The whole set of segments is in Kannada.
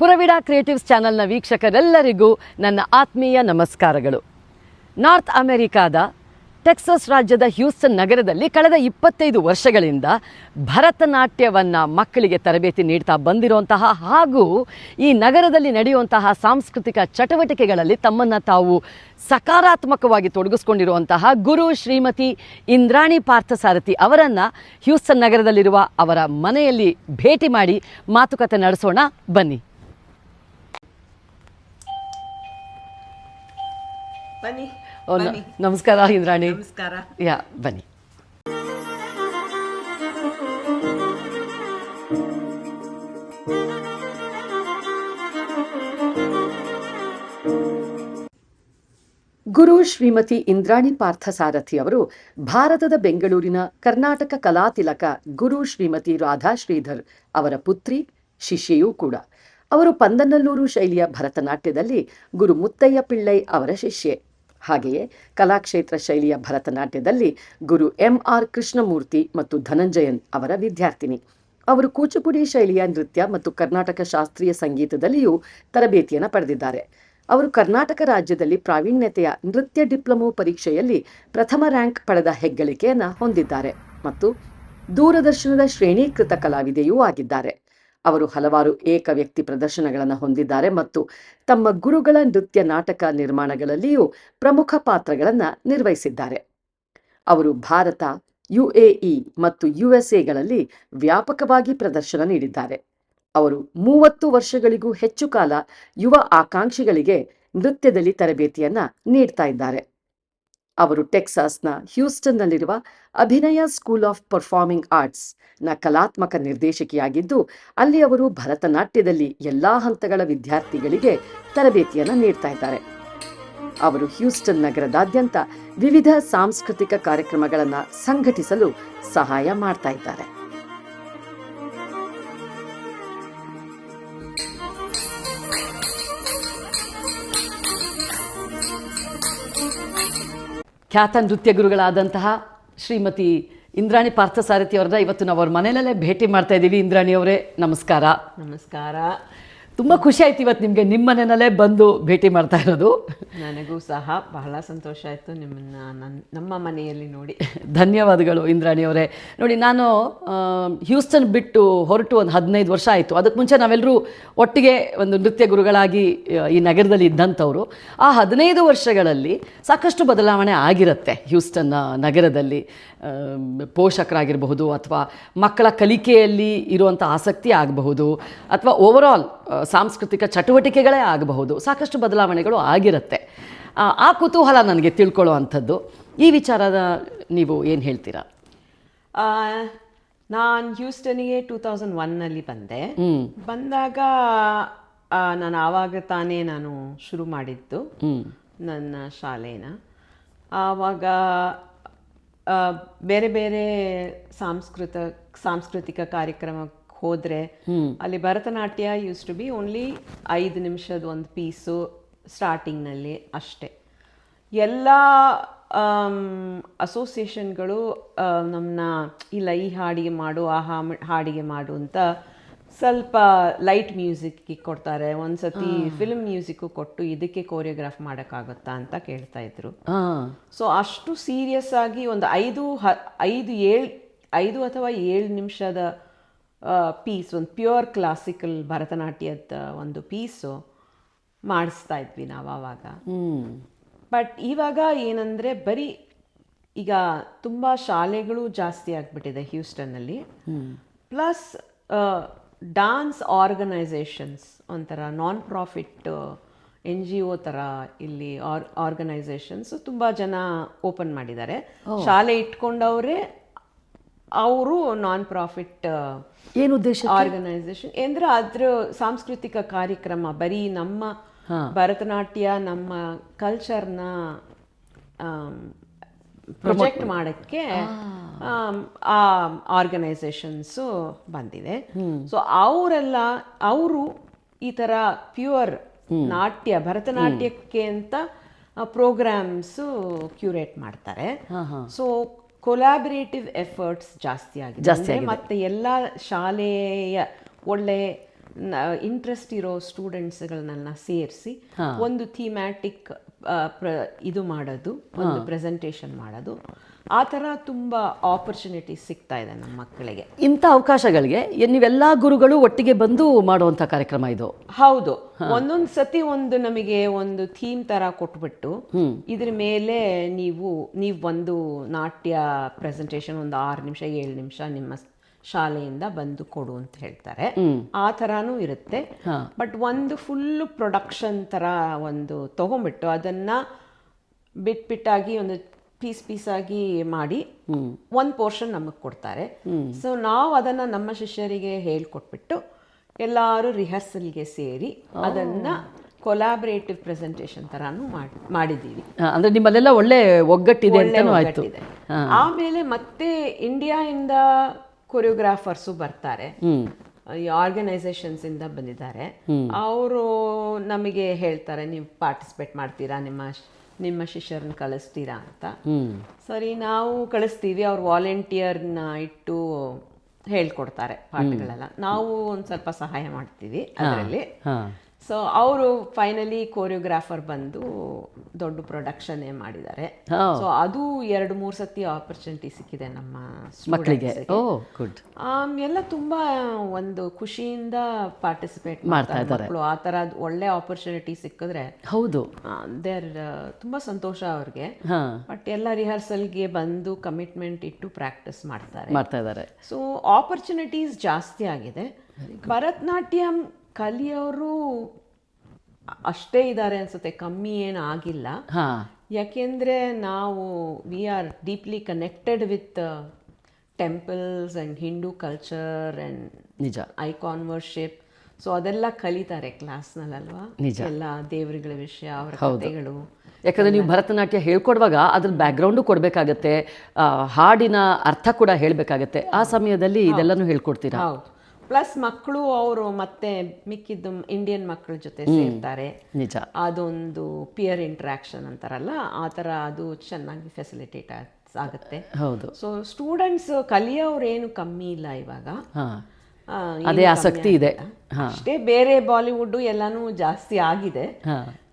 ಪುರವಿಡ ಕ್ರಿಯೇಟಿವ್ಸ್ ಚಾನೆಲ್ನ ವೀಕ್ಷಕರೆಲ್ಲರಿಗೂ ನನ್ನ ಆತ್ಮೀಯ ನಮಸ್ಕಾರಗಳು. ನಾರ್ತ್ ಅಮೆರಿಕಾದ ಟೆಕ್ಸಸ್ ರಾಜ್ಯದ ಹ್ಯೂಸ್ಟನ್ ನಗರದಲ್ಲಿ ಕಳೆದ ಇಪ್ಪತ್ತೈದು ವರ್ಷಗಳಿಂದ ಭರತನಾಟ್ಯವನ್ನು ಮಕ್ಕಳಿಗೆ ತರಬೇತಿ ನೀಡ್ತಾ ಬಂದಿರುವಂತಹ ಹಾಗೂ ಈ ನಗರದಲ್ಲಿ ನಡೆಯುವಂತಹ ಸಾಂಸ್ಕೃತಿಕ ಚಟುವಟಿಕೆಗಳಲ್ಲಿ ತಮ್ಮನ್ನು ತಾವು ಸಕಾರಾತ್ಮಕವಾಗಿ ತೊಡಗಿಸ್ಕೊಂಡಿರುವಂತಹ ಗುರು ಶ್ರೀಮತಿ ಇಂದ್ರಾಣಿ ಪಾರ್ಥಸಾರಥಿ ಅವರನ್ನು ಹ್ಯೂಸ್ಟನ್ ನಗರದಲ್ಲಿರುವ ಅವರ ಮನೆಯಲ್ಲಿ ಭೇಟಿ ಮಾಡಿ ಮಾತುಕತೆ ನಡೆಸೋಣ. ಬನ್ನಿ. ಬನ್ನಿ ನಮಸ್ಕಾರ ಇಂದ್ರಾಣಿ. ನಮಸ್ಕಾರ. ಯಾ ಬನ್ನಿ. ಗುರು ಶ್ರೀಮತಿ ಇಂದ್ರಾಣಿ ಪಾರ್ಥಸಾರಥಿ ಅವರು ಭಾರತದ ಬೆಂಗಳೂರಿನ ಕರ್ನಾಟಕ ಕಲಾತಿಲಕ ಗುರು ಶ್ರೀಮತಿ ರಾಧಾ ಶ್ರೀಧರ್ ಅವರ ಪುತ್ರಿ ಶಿಷ್ಯೆಯೂ ಕೂಡ. ಅವರು ಪಂದನಲ್ಲೂರು ಶೈಲಿಯ ಭರತನಾಟ್ಯದಲ್ಲಿ ಗುರು ಮುತ್ತಯ್ಯ ಪಿಳ್ಳೈ ಅವರ ಶಿಷ್ಯೆ. ಹಾಗೆಯೇ ಕಲಾಕ್ಷೇತ್ರ ಶೈಲಿಯ ಭರತನಾಟ್ಯದಲ್ಲಿ ಗುರು ಎಂ ಆರ್ ಕೃಷ್ಣಮೂರ್ತಿ ಮತ್ತು ಧನಂಜಯನ್ ಅವರ ವಿದ್ಯಾರ್ಥಿನಿ. ಅವರು ಕೂಚುಪುಡಿ ಶೈಲಿಯ ನೃತ್ಯ ಮತ್ತು ಕರ್ನಾಟಕ ಶಾಸ್ತ್ರೀಯ ಸಂಗೀತದಲ್ಲಿಯೂ ತರಬೇತಿಯನ್ನು ಪಡೆದಿದ್ದಾರೆ. ಅವರು ಕರ್ನಾಟಕ ರಾಜ್ಯದಲ್ಲಿ ಪ್ರಾವೀಣ್ಯತೆಯ ನೃತ್ಯ ಡಿಪ್ಲೊಮೊ ಪರೀಕ್ಷೆಯಲ್ಲಿ ಪ್ರಥಮ ರ್ಯಾಂಕ್ ಪಡೆದ ಹೆಗ್ಗಳಿಕೆಯನ್ನು ಹೊಂದಿದ್ದಾರೆ ಮತ್ತು ದೂರದರ್ಶನದ ಶ್ರೇಣೀಕೃತ ಕಲಾವಿದೆಯೂ ಆಗಿದ್ದಾರೆ. ಅವರು ಹಲವಾರು ಏಕ ವ್ಯಕ್ತಿ ಪ್ರದರ್ಶನಗಳನ್ನು ಹೊಂದಿದ್ದಾರೆ ಮತ್ತು ತಮ್ಮ ಗುರುಗಳ ನೃತ್ಯ ನಾಟಕ ನಿರ್ಮಾಣಗಳಲ್ಲಿಯೂ ಪ್ರಮುಖ ಪಾತ್ರಗಳನ್ನು ನಿರ್ವಹಿಸಿದ್ದಾರೆ. ಅವರು ಭಾರತ, ಯುಎಇ ಮತ್ತು ಯುಎಸ್ಎಗಳಲ್ಲಿ ವ್ಯಾಪಕವಾಗಿ ಪ್ರದರ್ಶನ ನೀಡಿದ್ದಾರೆ. ಅವರು ಮೂವತ್ತು ವರ್ಷಗಳಿಗೂ ಹೆಚ್ಚು ಕಾಲ ಯುವ ಆಕಾಂಕ್ಷಿಗಳಿಗೆ ನೃತ್ಯದಲ್ಲಿ ತರಬೇತಿಯನ್ನು ನೀಡ್ತಾ ಇದ್ದಾರೆ. ಅವರು ಟೆಕ್ಸಾಸ್ನ ಹ್ಯೂಸ್ಟನ್ನಲ್ಲಿರುವ ಅಭಿನಯ ಸ್ಕೂಲ್ ಆಫ್ ಪರ್ಫಾರ್ಮಿಂಗ್ ಆರ್ಟ್ಸ್ನ ಕಲಾತ್ಮಕ ನಿರ್ದೇಶಕಿಯಾಗಿದ್ದು, ಅಲ್ಲಿ ಅವರು ಭರತನಾಟ್ಯದಲ್ಲಿ ಎಲ್ಲಾ ಹಂತಗಳ ವಿದ್ಯಾರ್ಥಿಗಳಿಗೆ ತರಬೇತಿಯನ್ನು ನೀಡ್ತಾ ಇದ್ದಾರೆ. ಅವರು ಹ್ಯೂಸ್ಟನ್ ನಗರದಾದ್ಯಂತ ವಿವಿಧ ಸಾಂಸ್ಕೃತಿಕ ಕಾರ್ಯಕ್ರಮಗಳನ್ನು ಸಂಘಟಿಸಲು ಸಹಾಯ ಮಾಡ್ತಾ ಇದ್ದಾರೆ. ಖ್ಯಾತ ನೃತ್ಯ ಗುರುಗಳಾದಂತಹ ಶ್ರೀಮತಿ ಇಂದ್ರಾಣಿ ಪಾರ್ಥಸಾರಥಿ ಅವ್ರನ್ನ ಇವತ್ತು ನಾವು ಅವ್ರ ಮನೆಯಲ್ಲೇ ಭೇಟಿ ಮಾಡ್ತಾ ಇದ್ದೀವಿ. ಇಂದ್ರಾಣಿ ಅವರೇ, ನಮಸ್ಕಾರ. ನಮಸ್ಕಾರ. ತುಂಬ ಖುಷಿ ಆಯ್ತು ಇವತ್ತು ನಿಮಗೆ. ನಿಮ್ಮ ಮನೆಯಲ್ಲೇ ಬಂದು ಭೇಟಿ ಮಾಡ್ತಾ ಇರೋದು. ನನಗೂ ಸಹ ಬಹಳ ಸಂತೋಷ ಆಯಿತು ನಿಮ್ಮನ್ನ ನನ್ನ ನಮ್ಮ ಮನೆಯಲ್ಲಿ ನೋಡಿ. ಧನ್ಯವಾದಗಳು ಇಂದ್ರಾಣಿ ಅವರೇ. ನೋಡಿ ನಾನು ಹ್ಯೂಸ್ಟನ್ ಬಿಟ್ಟು ಹೊರಟು ಒಂದು ಹದಿನೈದು ವರ್ಷ ಆಯಿತು. ಅದಕ್ಕೆ ಮುಂಚೆ ನಾವೆಲ್ಲರೂ ಒಟ್ಟಿಗೆ ಒಂದು ನೃತ್ಯ ಗುರುಗಳಾಗಿ ಈ ನಗರದಲ್ಲಿ ಇದ್ದಂಥವ್ರು. ಆ ಹದಿನೈದು ವರ್ಷಗಳಲ್ಲಿ ಸಾಕಷ್ಟು ಬದಲಾವಣೆ ಆಗಿರುತ್ತೆ ಹ್ಯೂಸ್ಟನ್ ನಗರದಲ್ಲಿ. ಪೋಷಕರಾಗಿರಬಹುದು ಅಥವಾ ಮಕ್ಕಳ ಕಲಿಕೆಯಲ್ಲಿ ಇರುವಂಥ ಆಸಕ್ತಿ ಆಗಬಹುದು ಅಥವಾ ಓವರಾಲ್ ಸಾಂಸ್ಕೃತಿಕ ಚಟುವಟಿಕೆಗಳೇ ಆಗಬಹುದು. ಸಾಕಷ್ಟು ಬದಲಾವಣೆಗಳು ಆಗಿರುತ್ತೆ. ಆ, ಕುತೂಹಲ ನನಗೆ ತಿಳ್ಕೊಳ್ಳೋ ಅಂಥದ್ದು ಈ ವಿಚಾರದ ನೀವು ಏನು ಹೇಳ್ತೀರಾ? ನಾನು ಹ್ಯೂಸ್ಟನ್ಗೆ ಟೂ ತೌಸಂಡ್ ಒನ್ನಲ್ಲಿ ಬಂದೆ. ಬಂದಾಗ ನಾನು ಆವಾಗ ತಾನೇ ನಾನು ಶುರು ಮಾಡಿದ್ದು ನನ್ನ ಶಾಲೆನ. ಆವಾಗ ಬೇರೆ ಬೇರೆ ಸಾಂಸ್ಕೃತ ಸಾಂಸ್ಕೃತಿಕ ಕಾರ್ಯಕ್ರಮಕ್ಕೆ ಹೋದರೆ ಅಲ್ಲಿ Bharatanatyam used to be only ಐದು ನಿಮಿಷದ ಒಂದು ಪೀಸು ಸ್ಟಾರ್ಟಿಂಗ್ನಲ್ಲಿ ಅಷ್ಟೇ. ಎಲ್ಲ ಅಸೋಸಿಯೇಷನ್ಗಳು ನಮ್ಮನ್ನ ಇಲ್ಲ ಈ ಹಾಡಿಗೆ ಮಾಡು ಆ ಹಾಡಿಗೆ ಮಾಡು ಅಂತ ಸ್ವಲ್ಪ ಲೈಟ್ ಮ್ಯೂಸಿಕ್ಗೆ ಕೊಡ್ತಾರೆ. ಒಂದ್ಸತಿ ಫಿಲ್ಮ್ ಮ್ಯೂಸಿಕ್ಕು ಕೊಟ್ಟು ಇದಕ್ಕೆ ಕೋರಿಯೋಗ್ರಾಫ್ ಮಾಡೋಕ್ಕಾಗುತ್ತಾ ಅಂತ ಕೇಳ್ತಾ ಇದ್ರು. ಸೊ ಅಷ್ಟು ಸೀರಿಯಸ್ ಆಗಿ ಒಂದು ಐದು ಐದು ಏಳು ಐದು ಅಥವಾ ಏಳು ನಿಮಿಷದ ಪೀಸ್ ಒಂದು ಪ್ಯೂರ್ ಕ್ಲಾಸಿಕಲ್ ಭರತನಾಟ್ಯದ ಒಂದು ಪೀಸು ಮಾಡಿಸ್ತಾ ಇದ್ವಿ ನಾವು ಆವಾಗ. ಬಟ್ ಇವಾಗ ಏನಂದರೆ ಬರೀ ಈಗ ತುಂಬ ಶಾಲೆಗಳು ಜಾಸ್ತಿ ಆಗಿಬಿಟ್ಟಿದೆ ಹ್ಯೂಸ್ಟನ್ನಲ್ಲಿ. ಪ್ಲಸ್ ಡಾನ್ಸ್ ಆರ್ಗನೈಸೇಷನ್ಸ್ ಒಂಥರ non profit N G O ಥರ ಇಲ್ಲಿ ಆರ್ ಆರ್ಗನೈಸೇಷನ್ಸ್ ತುಂಬ ಜನ ಓಪನ್ ಮಾಡಿದ್ದಾರೆ. ಶಾಲೆ ಇಟ್ಕೊಂಡವರೇ ಅವರು ನಾನ್ ಪ್ರಾಫಿಟ್ ಏನು ಉದ್ದೇಶ ಆರ್ಗನೈಸೇಷನ್ ಅಂದ್ರೆ ಅದ್ರ ಸಾಂಸ್ಕೃತಿಕ ಕಾರ್ಯಕ್ರಮ ಬರೀ ನಮ್ಮ ಭರತನಾಟ್ಯ ನಮ್ಮ ಕಲ್ಚರ್ನ ಪ್ರೊಜೆಕ್ಟ್ ಮಾಡಕ್ಕೆ ಆ. ಆರ್ಗನೈಸೇಷನ್ಸು ಬಂದಿದೆ. ಸೊ ಅವರೆಲ್ಲ ಅವರು ಈ ಥರ ಪ್ಯೂರ್ ನಾಟ್ಯ ಭರತನಾಟ್ಯಕ್ಕೆ ಅಂತ ಪ್ರೋಗ್ರಾಮ್ಸು ಕ್ಯೂರೇಟ್ ಮಾಡ್ತಾರೆ. ಸೊ ಕೊಲಾಬರೇಟಿವ್ ಎಫರ್ಟ್ಸ್ ಜಾಸ್ತಿ ಆಗಿದೆ. ಜಾಸ್ತಿ ಅಂದ್ರೆ ಮತ್ತೆ ಎಲ್ಲ ಶಾಲೆಯ ಒಳ್ಳೆ ಇಂಟ್ರೆಸ್ಟ್ ಇರೋ ಸ್ಟೂಡೆಂಟ್ಸ್ಗಳನ್ನೆಲ್ಲ ಸೇರಿಸಿ ಒಂದು ಥೀಮ್ಯಾಟಿಕ್ ಇದು ಮಾಡೋದು ಒಂದು ಪ್ರೆಸೆಂಟೇಷನ್ ಮಾಡೋದು. ಆ ಥರ ತುಂಬ ಆಪರ್ಚುನಿಟಿ ಸಿಗ್ತಾ ಇದೆ ನಮ್ಮ ಮಕ್ಕಳಿಗೆ. ಇಂಥ ಅವಕಾಶಗಳಿಗೆ ನೀವೆಲ್ಲ ಗುರುಗಳು ಒಟ್ಟಿಗೆ ಬಂದು ಮಾಡುವಂಥ ಕಾರ್ಯಕ್ರಮ ಇದು. ಹೌದು. ಒಂದೊಂದು ಸತಿ ಒಂದು ನಮಗೆ ಒಂದು ಥೀಮ್ ತರ ಕೊಟ್ಬಿಟ್ಟು ಇದ್ರ ಮೇಲೆ ನೀವು ನೀವು ಒಂದು ನಾಟ್ಯ ಪ್ರೆಸೆಂಟೇಷನ್ ಒಂದು ಆರು ನಿಮಿಷ ಏಳು ನಿಮಿಷ ನಿಮ್ಮ ಶಾಲೆಯಿಂದ ಬಂದು ಕೊಡು ಅಂತ ಹೇಳ್ತಾರೆ. ಆ ಥರನೂ ಇರುತ್ತೆ. ಬಟ್ ಒಂದು ಫುಲ್ ಪ್ರೊಡಕ್ಷನ್ ಥರ ಒಂದು ತಗೊಂಡ್ಬಿಟ್ಟು ಅದನ್ನ ಬಿಟ್ಬಿಟ್ಟಾಗಿ ಒಂದು ಪೀಸ್ ಪೀಸ್ ಆಗಿ ಮಾಡಿ ಒಂದು ಪೋರ್ಷನ್ ನಮಗೆ ಕೊಡ್ತಾರೆ. ಸೊ ನಾವು ಅದನ್ನ ನಮ್ಮ ಶಿಷ್ಯರಿಗೆ ಹೇಳ್ಕೊಟ್ಬಿಟ್ಟು ಎಲ್ಲರೂ ರಿಹರ್ಸಲ್ಗೆ ಸೇರಿ ಅದನ್ನ ಕೊಲಾಬರೇಟಿವ್ ಪ್ರೆಸೆಂಟೇಷನ್ ತರಾನು ಮಾಡ್- ಮಾಡಿದ್ದೀವಿ. ಅಂದ್ರೆ ನಿಮ್ಮಲ್ಲೆಲ್ಲ ಒಳ್ಳೆ ಒಗ್ಗಟ್ಟಿದೆ ಆಯ್ತು. ಆಮೇಲೆ ಮತ್ತೆ ಇಂಡಿಯಾಯಿಂದ ಕೊರಿಯೋಗ್ರಾಫರ್ಸು ಬರ್ತಾರೆ. ಈ ಆರ್ಗನೈಸೇಷನ್ಸ್ ಇಂದ ಬಂದಿದ್ದಾರೆ. ಅವರು ನಮಗೆ ಹೇಳ್ತಾರೆ ನೀವು ಪಾರ್ಟಿಸಿಪೇಟ್ ಮಾಡ್ತೀರಾ ನಿಮ್ಮ ನಿಮ್ಮ ಶಿಷ್ಯರನ್ನ ಕಳಿಸ್ತೀರಾ ಅಂತ. ಸರಿ ನಾವು ಕಳಿಸ್ತೀವಿ ಅವ್ರು ವಾಲಂಟಿಯರ್ನ ಇಟ್ಟು ಹೇಳ್ಕೊಡ್ತಾರೆ ಪಾಠಗಳೆಲ್ಲ. ನಾವು ಒಂದು ಸ್ವಲ್ಪ ಸಹಾಯ ಮಾಡ್ತೀವಿ ಅದರಲ್ಲಿ. ಸೊ ಅವರು ಫೈನಲಿ ಕೋರಿಯೋಗ್ರಾಫರ್ ಬಂದು ದೊಡ್ಡ ಪ್ರೊಡಕ್ಷನ್ ಮಾಡಿದ್ದಾರೆ. ಸೊ ಅದು ಎರಡು ಮೂರು ಸತಿ ಆಪರ್ಚುನಿಟಿ ಸಿಕ್ಕಿದೆ ನಮ್ಮ ಮಕ್ಕಳಿಗೆ ಗುಡ್ ಎಲ್ಲ ತುಂಬಾ ಒಂದು ಖುಷಿಯಿಂದ ಪಾರ್ಟಿಸಿಪೇಟ್ ಮಾಡ್ತಾ. ಮಕ್ಕಳು ಆ ತರ ಒಳ್ಳೆ ಆಪರ್ಚುನಿಟಿ ಸಿಕ್ಕಿದ್ರೆ ಹೌದು. ದೇರ್ ತುಂಬಾ ಸಂತೋಷ ಅವ್ರಿಗೆ. ಬಟ್ ಎಲ್ಲ ರಿಹರ್ಸಲ್ಗೆ ಬಂದು ಕಮಿಟ್ಮೆಂಟ್ ಇಟ್ಟು ಪ್ರಾಕ್ಟೀಸ್ ಮಾಡ್ತಾರೆ. ಮಾಡ್ತಾ ಇದ್ದಾರೆ. ಸೊ ಆಪರ್ಚುನಿಟೀಸ್ ಜಾಸ್ತಿ ಆಗಿದೆ. ಭರತನಾಟ್ಯಂ ಕಲಿಯೋರು ಅಷ್ಟೇ ಇದ್ದಾರೆ ಅನ್ಸುತ್ತೆ ಕಮ್ಮಿ ಏನು ಆಗಿಲ್ಲ. ಯಾಕೆಂದ್ರೆ ನಾವು we are deeply connected with temples and Hindu culture and ನಿಜ. ಐಕಾನ್ ವರ್ಷಿಪ್ ಸೊ ಅದೆಲ್ಲ ಕಲಿತಾರೆ ಕ್ಲಾಸ್ನಲ್ಲಲ್ವಾ ನಿಜ. ಎಲ್ಲ ದೇವರುಗಳ ವಿಷಯ ಅವರ ಕಥೆಗಳು. ಯಾಕಂದ್ರೆ ನೀವು ಭರತನಾಟ್ಯ ಹೇಳ್ಕೊಡುವಾಗ ಅದ್ರ ಬ್ಯಾಕ್ಗ್ರೌಂಡು ಕೊಡಬೇಕಾಗತ್ತೆ ಹಾಡಿನ ಅರ್ಥ ಕೂಡ ಹೇಳಬೇಕಾಗತ್ತೆ. ಆ ಸಮಯದಲ್ಲಿ ಇದೆಲ್ಲನೂ ಹೇಳ್ಕೊಡ್ತೀರಾ? ಹೌದು. ಪ್ಲಸ್ ಮಕ್ಕಳು ಅವರು ಮತ್ತೆ ಮಿಕ್ಕಿದ್ದು ಇಂಡಿಯನ್ ಮಕ್ಕಳ ಜೊತೆ ಸೇರ್ತಾರೆ. ನಿಜ. ಅದೊಂದು ಪಿಯರ್ ಇಂಟ್ರಾಕ್ಷನ್ ಅಂತಾರಲ್ಲ ಆ ಥರ ಅದು ಚೆನ್ನಾಗಿ ಫೆಸಿಲಿಟೇಟ್ ಆಗುತ್ತೆ. ಹೌದು. ಸೊ ಸ್ಟೂಡೆಂಟ್ಸ್ ಕಲಿಯೋರೇನು ಕಮ್ಮಿ ಇಲ್ಲ ಇವಾಗ. ಅದೇ ಆಸಕ್ತಿ ಇದೆ. ಅಷ್ಟೇ ಬೇರೆ ಬಾಲಿವುಡ್ ಎಲ್ಲಾನು ಜಾಸ್ತಿ ಆಗಿದೆ.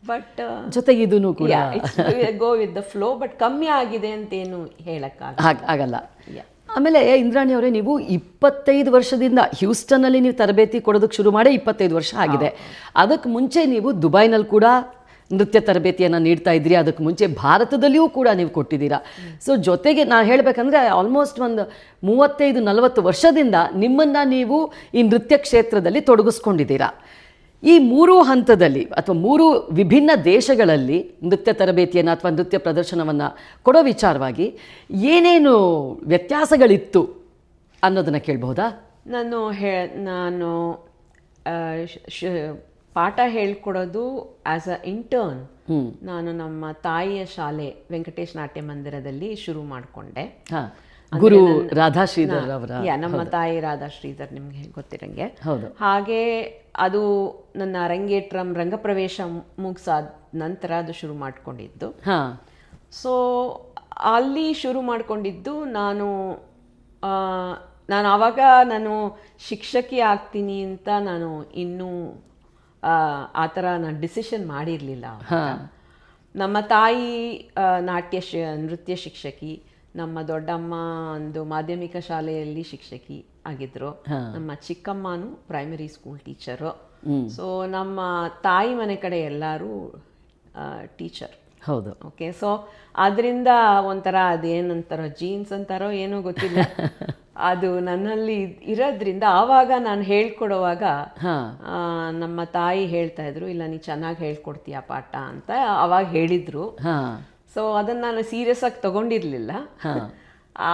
ಬಟ್ ಜೊತೆಗೆ ಇದೂ ಕೂಡ. Go with the flow but ಕಮ್ಮಿ ಆಗಿದೆ ಅಂತೇನು ಹೇಳಕ್ಕಾಗ ಆಗಲ್ಲ. ಆಮೇಲೆ ಇಂದ್ರಾಣಿ ಅವರೇ ನೀವು ಇಪ್ಪತ್ತೈದು ವರ್ಷದಿಂದ ಹ್ಯೂಸ್ಟನ್ನಲ್ಲಿ ನೀವು ತರಬೇತಿ ಕೊಡೋದಕ್ಕೆ ಶುರು ಮಾಡಿ ಇಪ್ಪತ್ತೈದು ವರ್ಷ ಆಗಿದೆ. ಅದಕ್ಕೆ ಮುಂಚೆ ನೀವು ದುಬೈನಲ್ಲಿ ಕೂಡ ನೃತ್ಯ ತರಬೇತಿಯನ್ನು ನೀಡ್ತಾ ಇದ್ರಿ ಅದಕ್ಕೆ ಮುಂಚೆ ಭಾರತದಲ್ಲಿಯೂ ಕೂಡ ನೀವು ಕೊಟ್ಟಿದ್ದೀರಾ. ಸೊ ಜೊತೆಗೆ ನಾನು ಹೇಳಬೇಕಂದ್ರೆ ಆಲ್ಮೋಸ್ಟ್ ಒಂದು ಮೂವತ್ತೈದು ನಲವತ್ತು ವರ್ಷದಿಂದ ನಿಮ್ಮನ್ನು ನೀವು ಈ ನೃತ್ಯ ಕ್ಷೇತ್ರದಲ್ಲಿ ತೊಡಗಿಸ್ಕೊಂಡಿದ್ದೀರಾ. ಈ ಮೂರು ಹಂತದಲ್ಲಿ ಅಥವಾ ಮೂರು ವಿಭಿನ್ನ ದೇಶಗಳಲ್ಲಿ ನೃತ್ಯ ತರಬೇತಿಯನ್ನು ಅಥವಾ ನೃತ್ಯ ಪ್ರದರ್ಶನವನ್ನು ಕೊಡೋ ವಿಚಾರವಾಗಿ ಏನೇನು ವ್ಯತ್ಯಾಸಗಳಿತ್ತು ಅನ್ನೋದನ್ನು ಕೇಳಬಹುದಾ? ನಾನು ಹೇ ನಾನು ಪಾಠ ಹೇಳ್ಕೊಡೋದು ಆ್ಯಸ್ ಅ ಇಂಟರ್ನ್ ನಾನು ನಮ್ಮ ತಾಯಿಯ ಶಾಲೆ ವೆಂಕಟೇಶ್ ನಾಟ್ಯ ಮಂದಿರದಲ್ಲಿ ಶುರು ಮಾಡಿಕೊಂಡೆ. ಹಾಂ. ಗುರು ರಾಧಾ ಶ್ರೀಧರ್ ಅವರ ನಮ್ಮ ತಾಯಿ ರಾಧಾ ಶ್ರೀಧರ್ ನಿಮ್ಗೆ ಗೊತ್ತಿರಂಗೆ ಹೌದು. ಹಾಗೆ ಅದು ನನ್ನ ರಂಗೇಟ್ರಂ ರಂಗಪ್ರವೇಶ ಮುಗಿಸಾದ ನಂತರ ಅದು ಶುರು ಮಾಡ್ಕೊಂಡಿದ್ದು. ಸೊ ಅಲ್ಲಿ ಶುರು ಮಾಡ್ಕೊಂಡಿದ್ದು ನಾನು ಆ, ನಾನು ಆವಾಗ ನಾನು ಶಿಕ್ಷಕಿ ಆಗ್ತೀನಿ ಅಂತ ನಾನು ಇನ್ನೂ ಆ, ಥರ ನಾನು ಡಿಸಿಷನ್ ಮಾಡಿರಲಿಲ್ಲ ನಮ್ಮ ತಾಯಿ ನಾಟ್ಯ ಶಿ ನೃತ್ಯ ಶಿಕ್ಷಕಿ. ನಮ್ಮ ದೊಡ್ಡಮ್ಮ ಒಂದು ಮಾಧ್ಯಮಿಕ ಶಾಲೆಯಲ್ಲಿ ಶಿಕ್ಷಕಿ ಆಗಿದ್ರು. ನಮ್ಮ ಚಿಕ್ಕಮ್ಮನು ಪ್ರೈಮರಿ ಸ್ಕೂಲ್ ಟೀಚರು ಸೊ ನಮ್ಮ ತಾಯಿ ಮನೆ ಕಡೆ ಎಲ್ಲರೂ ಟೀಚರ್ ಹೌದು. ಓಕೆ ಸೊ ಅದರಿಂದ ಒಂಥರ ಅದೇನಂತಾರೋ ಜೀನ್ಸ್ ಅಂತಾರೋ ಏನೋ ಗೊತ್ತಿಲ್ಲ. ಅದು ನನ್ನಲ್ಲಿ ಇರೋದ್ರಿಂದ ಆವಾಗ ನಾನು ಹೇಳ್ಕೊಡುವಾಗ ನಮ್ಮ ತಾಯಿ ಹೇಳ್ತಾ ಇದ್ರು ಇಲ್ಲ ನೀ ಚೆನ್ನಾಗಿ ಹೇಳ್ಕೊಡ್ತೀಯ ಪಾಠ? ಅಂತ ಅವಾಗ ಹೇಳಿದ್ರು. ಸೊ ಅದನ್ನ ನಾನು ಸೀರಿಯಸ್ ಆಗಿ ತಗೊಂಡಿರಲಿಲ್ಲ.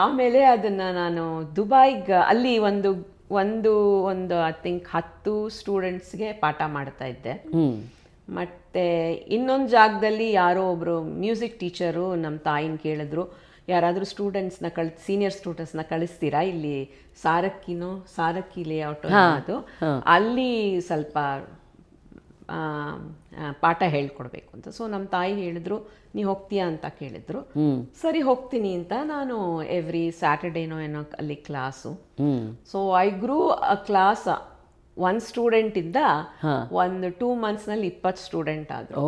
ಆಮೇಲೆ ಅದನ್ನ ನಾನು ದುಬೈಗೆ ಅಲ್ಲಿ ಒಂದು ಒಂದು ಒಂದು ಐ ಥಿಂಕ್ ಹತ್ತು ಸ್ಟೂಡೆಂಟ್ಸ್ಗೆ ಪಾಠ ಮಾಡ್ತಾ ಇದ್ದೆ. ಮತ್ತೆ ಇನ್ನೊಂದು ಜಾಗದಲ್ಲಿ ಯಾರೋ ಒಬ್ರು ಮ್ಯೂಸಿಕ್ ಟೀಚರು ನಮ್ಮ ತಾಯಿನ ಕೇಳಿದ್ರು ಯಾರಾದರೂ ಸ್ಟೂಡೆಂಟ್ಸ್ನ ಕಳ್ ಸೀನಿಯರ್ ಸ್ಟೂಡೆಂಟ್ಸ್ನ ಕಳಿಸ್ತೀರಾ? ಇಲ್ಲಿ ಸಾರಕ್ಕಿನೋ ಸಾರಕ್ಕಿ ಲೇಔಟ್ ಅದು ಅಲ್ಲಿ ಸ್ವಲ್ಪ ಪಾಠ ಹೇಳ್ಕೊಡ್ಬೇಕು ಅಂತ. ಸೊ ನಮ್ಮ ತಾಯಿ ಹೇಳಿದ್ರು ನೀ ಹೋಗ್ತೀಯಾ ಅಂತ ಕೇಳಿದ್ರು. ಸರಿ ಹೋಗ್ತೀನಿ ಅಂತ ನಾನು ಎವ್ರಿ ಸ್ಯಾಟರ್ಡೇನೋ ಏನೋ ಅಲ್ಲಿ class so I grew a class one student ಇದ್ದ. ಒಂದು ಟೂ ಮಂತ್ಸ್ನಲ್ಲಿ ಇಪ್ಪತ್ತು ಸ್ಟೂಡೆಂಟ್ ಆದ್ರು.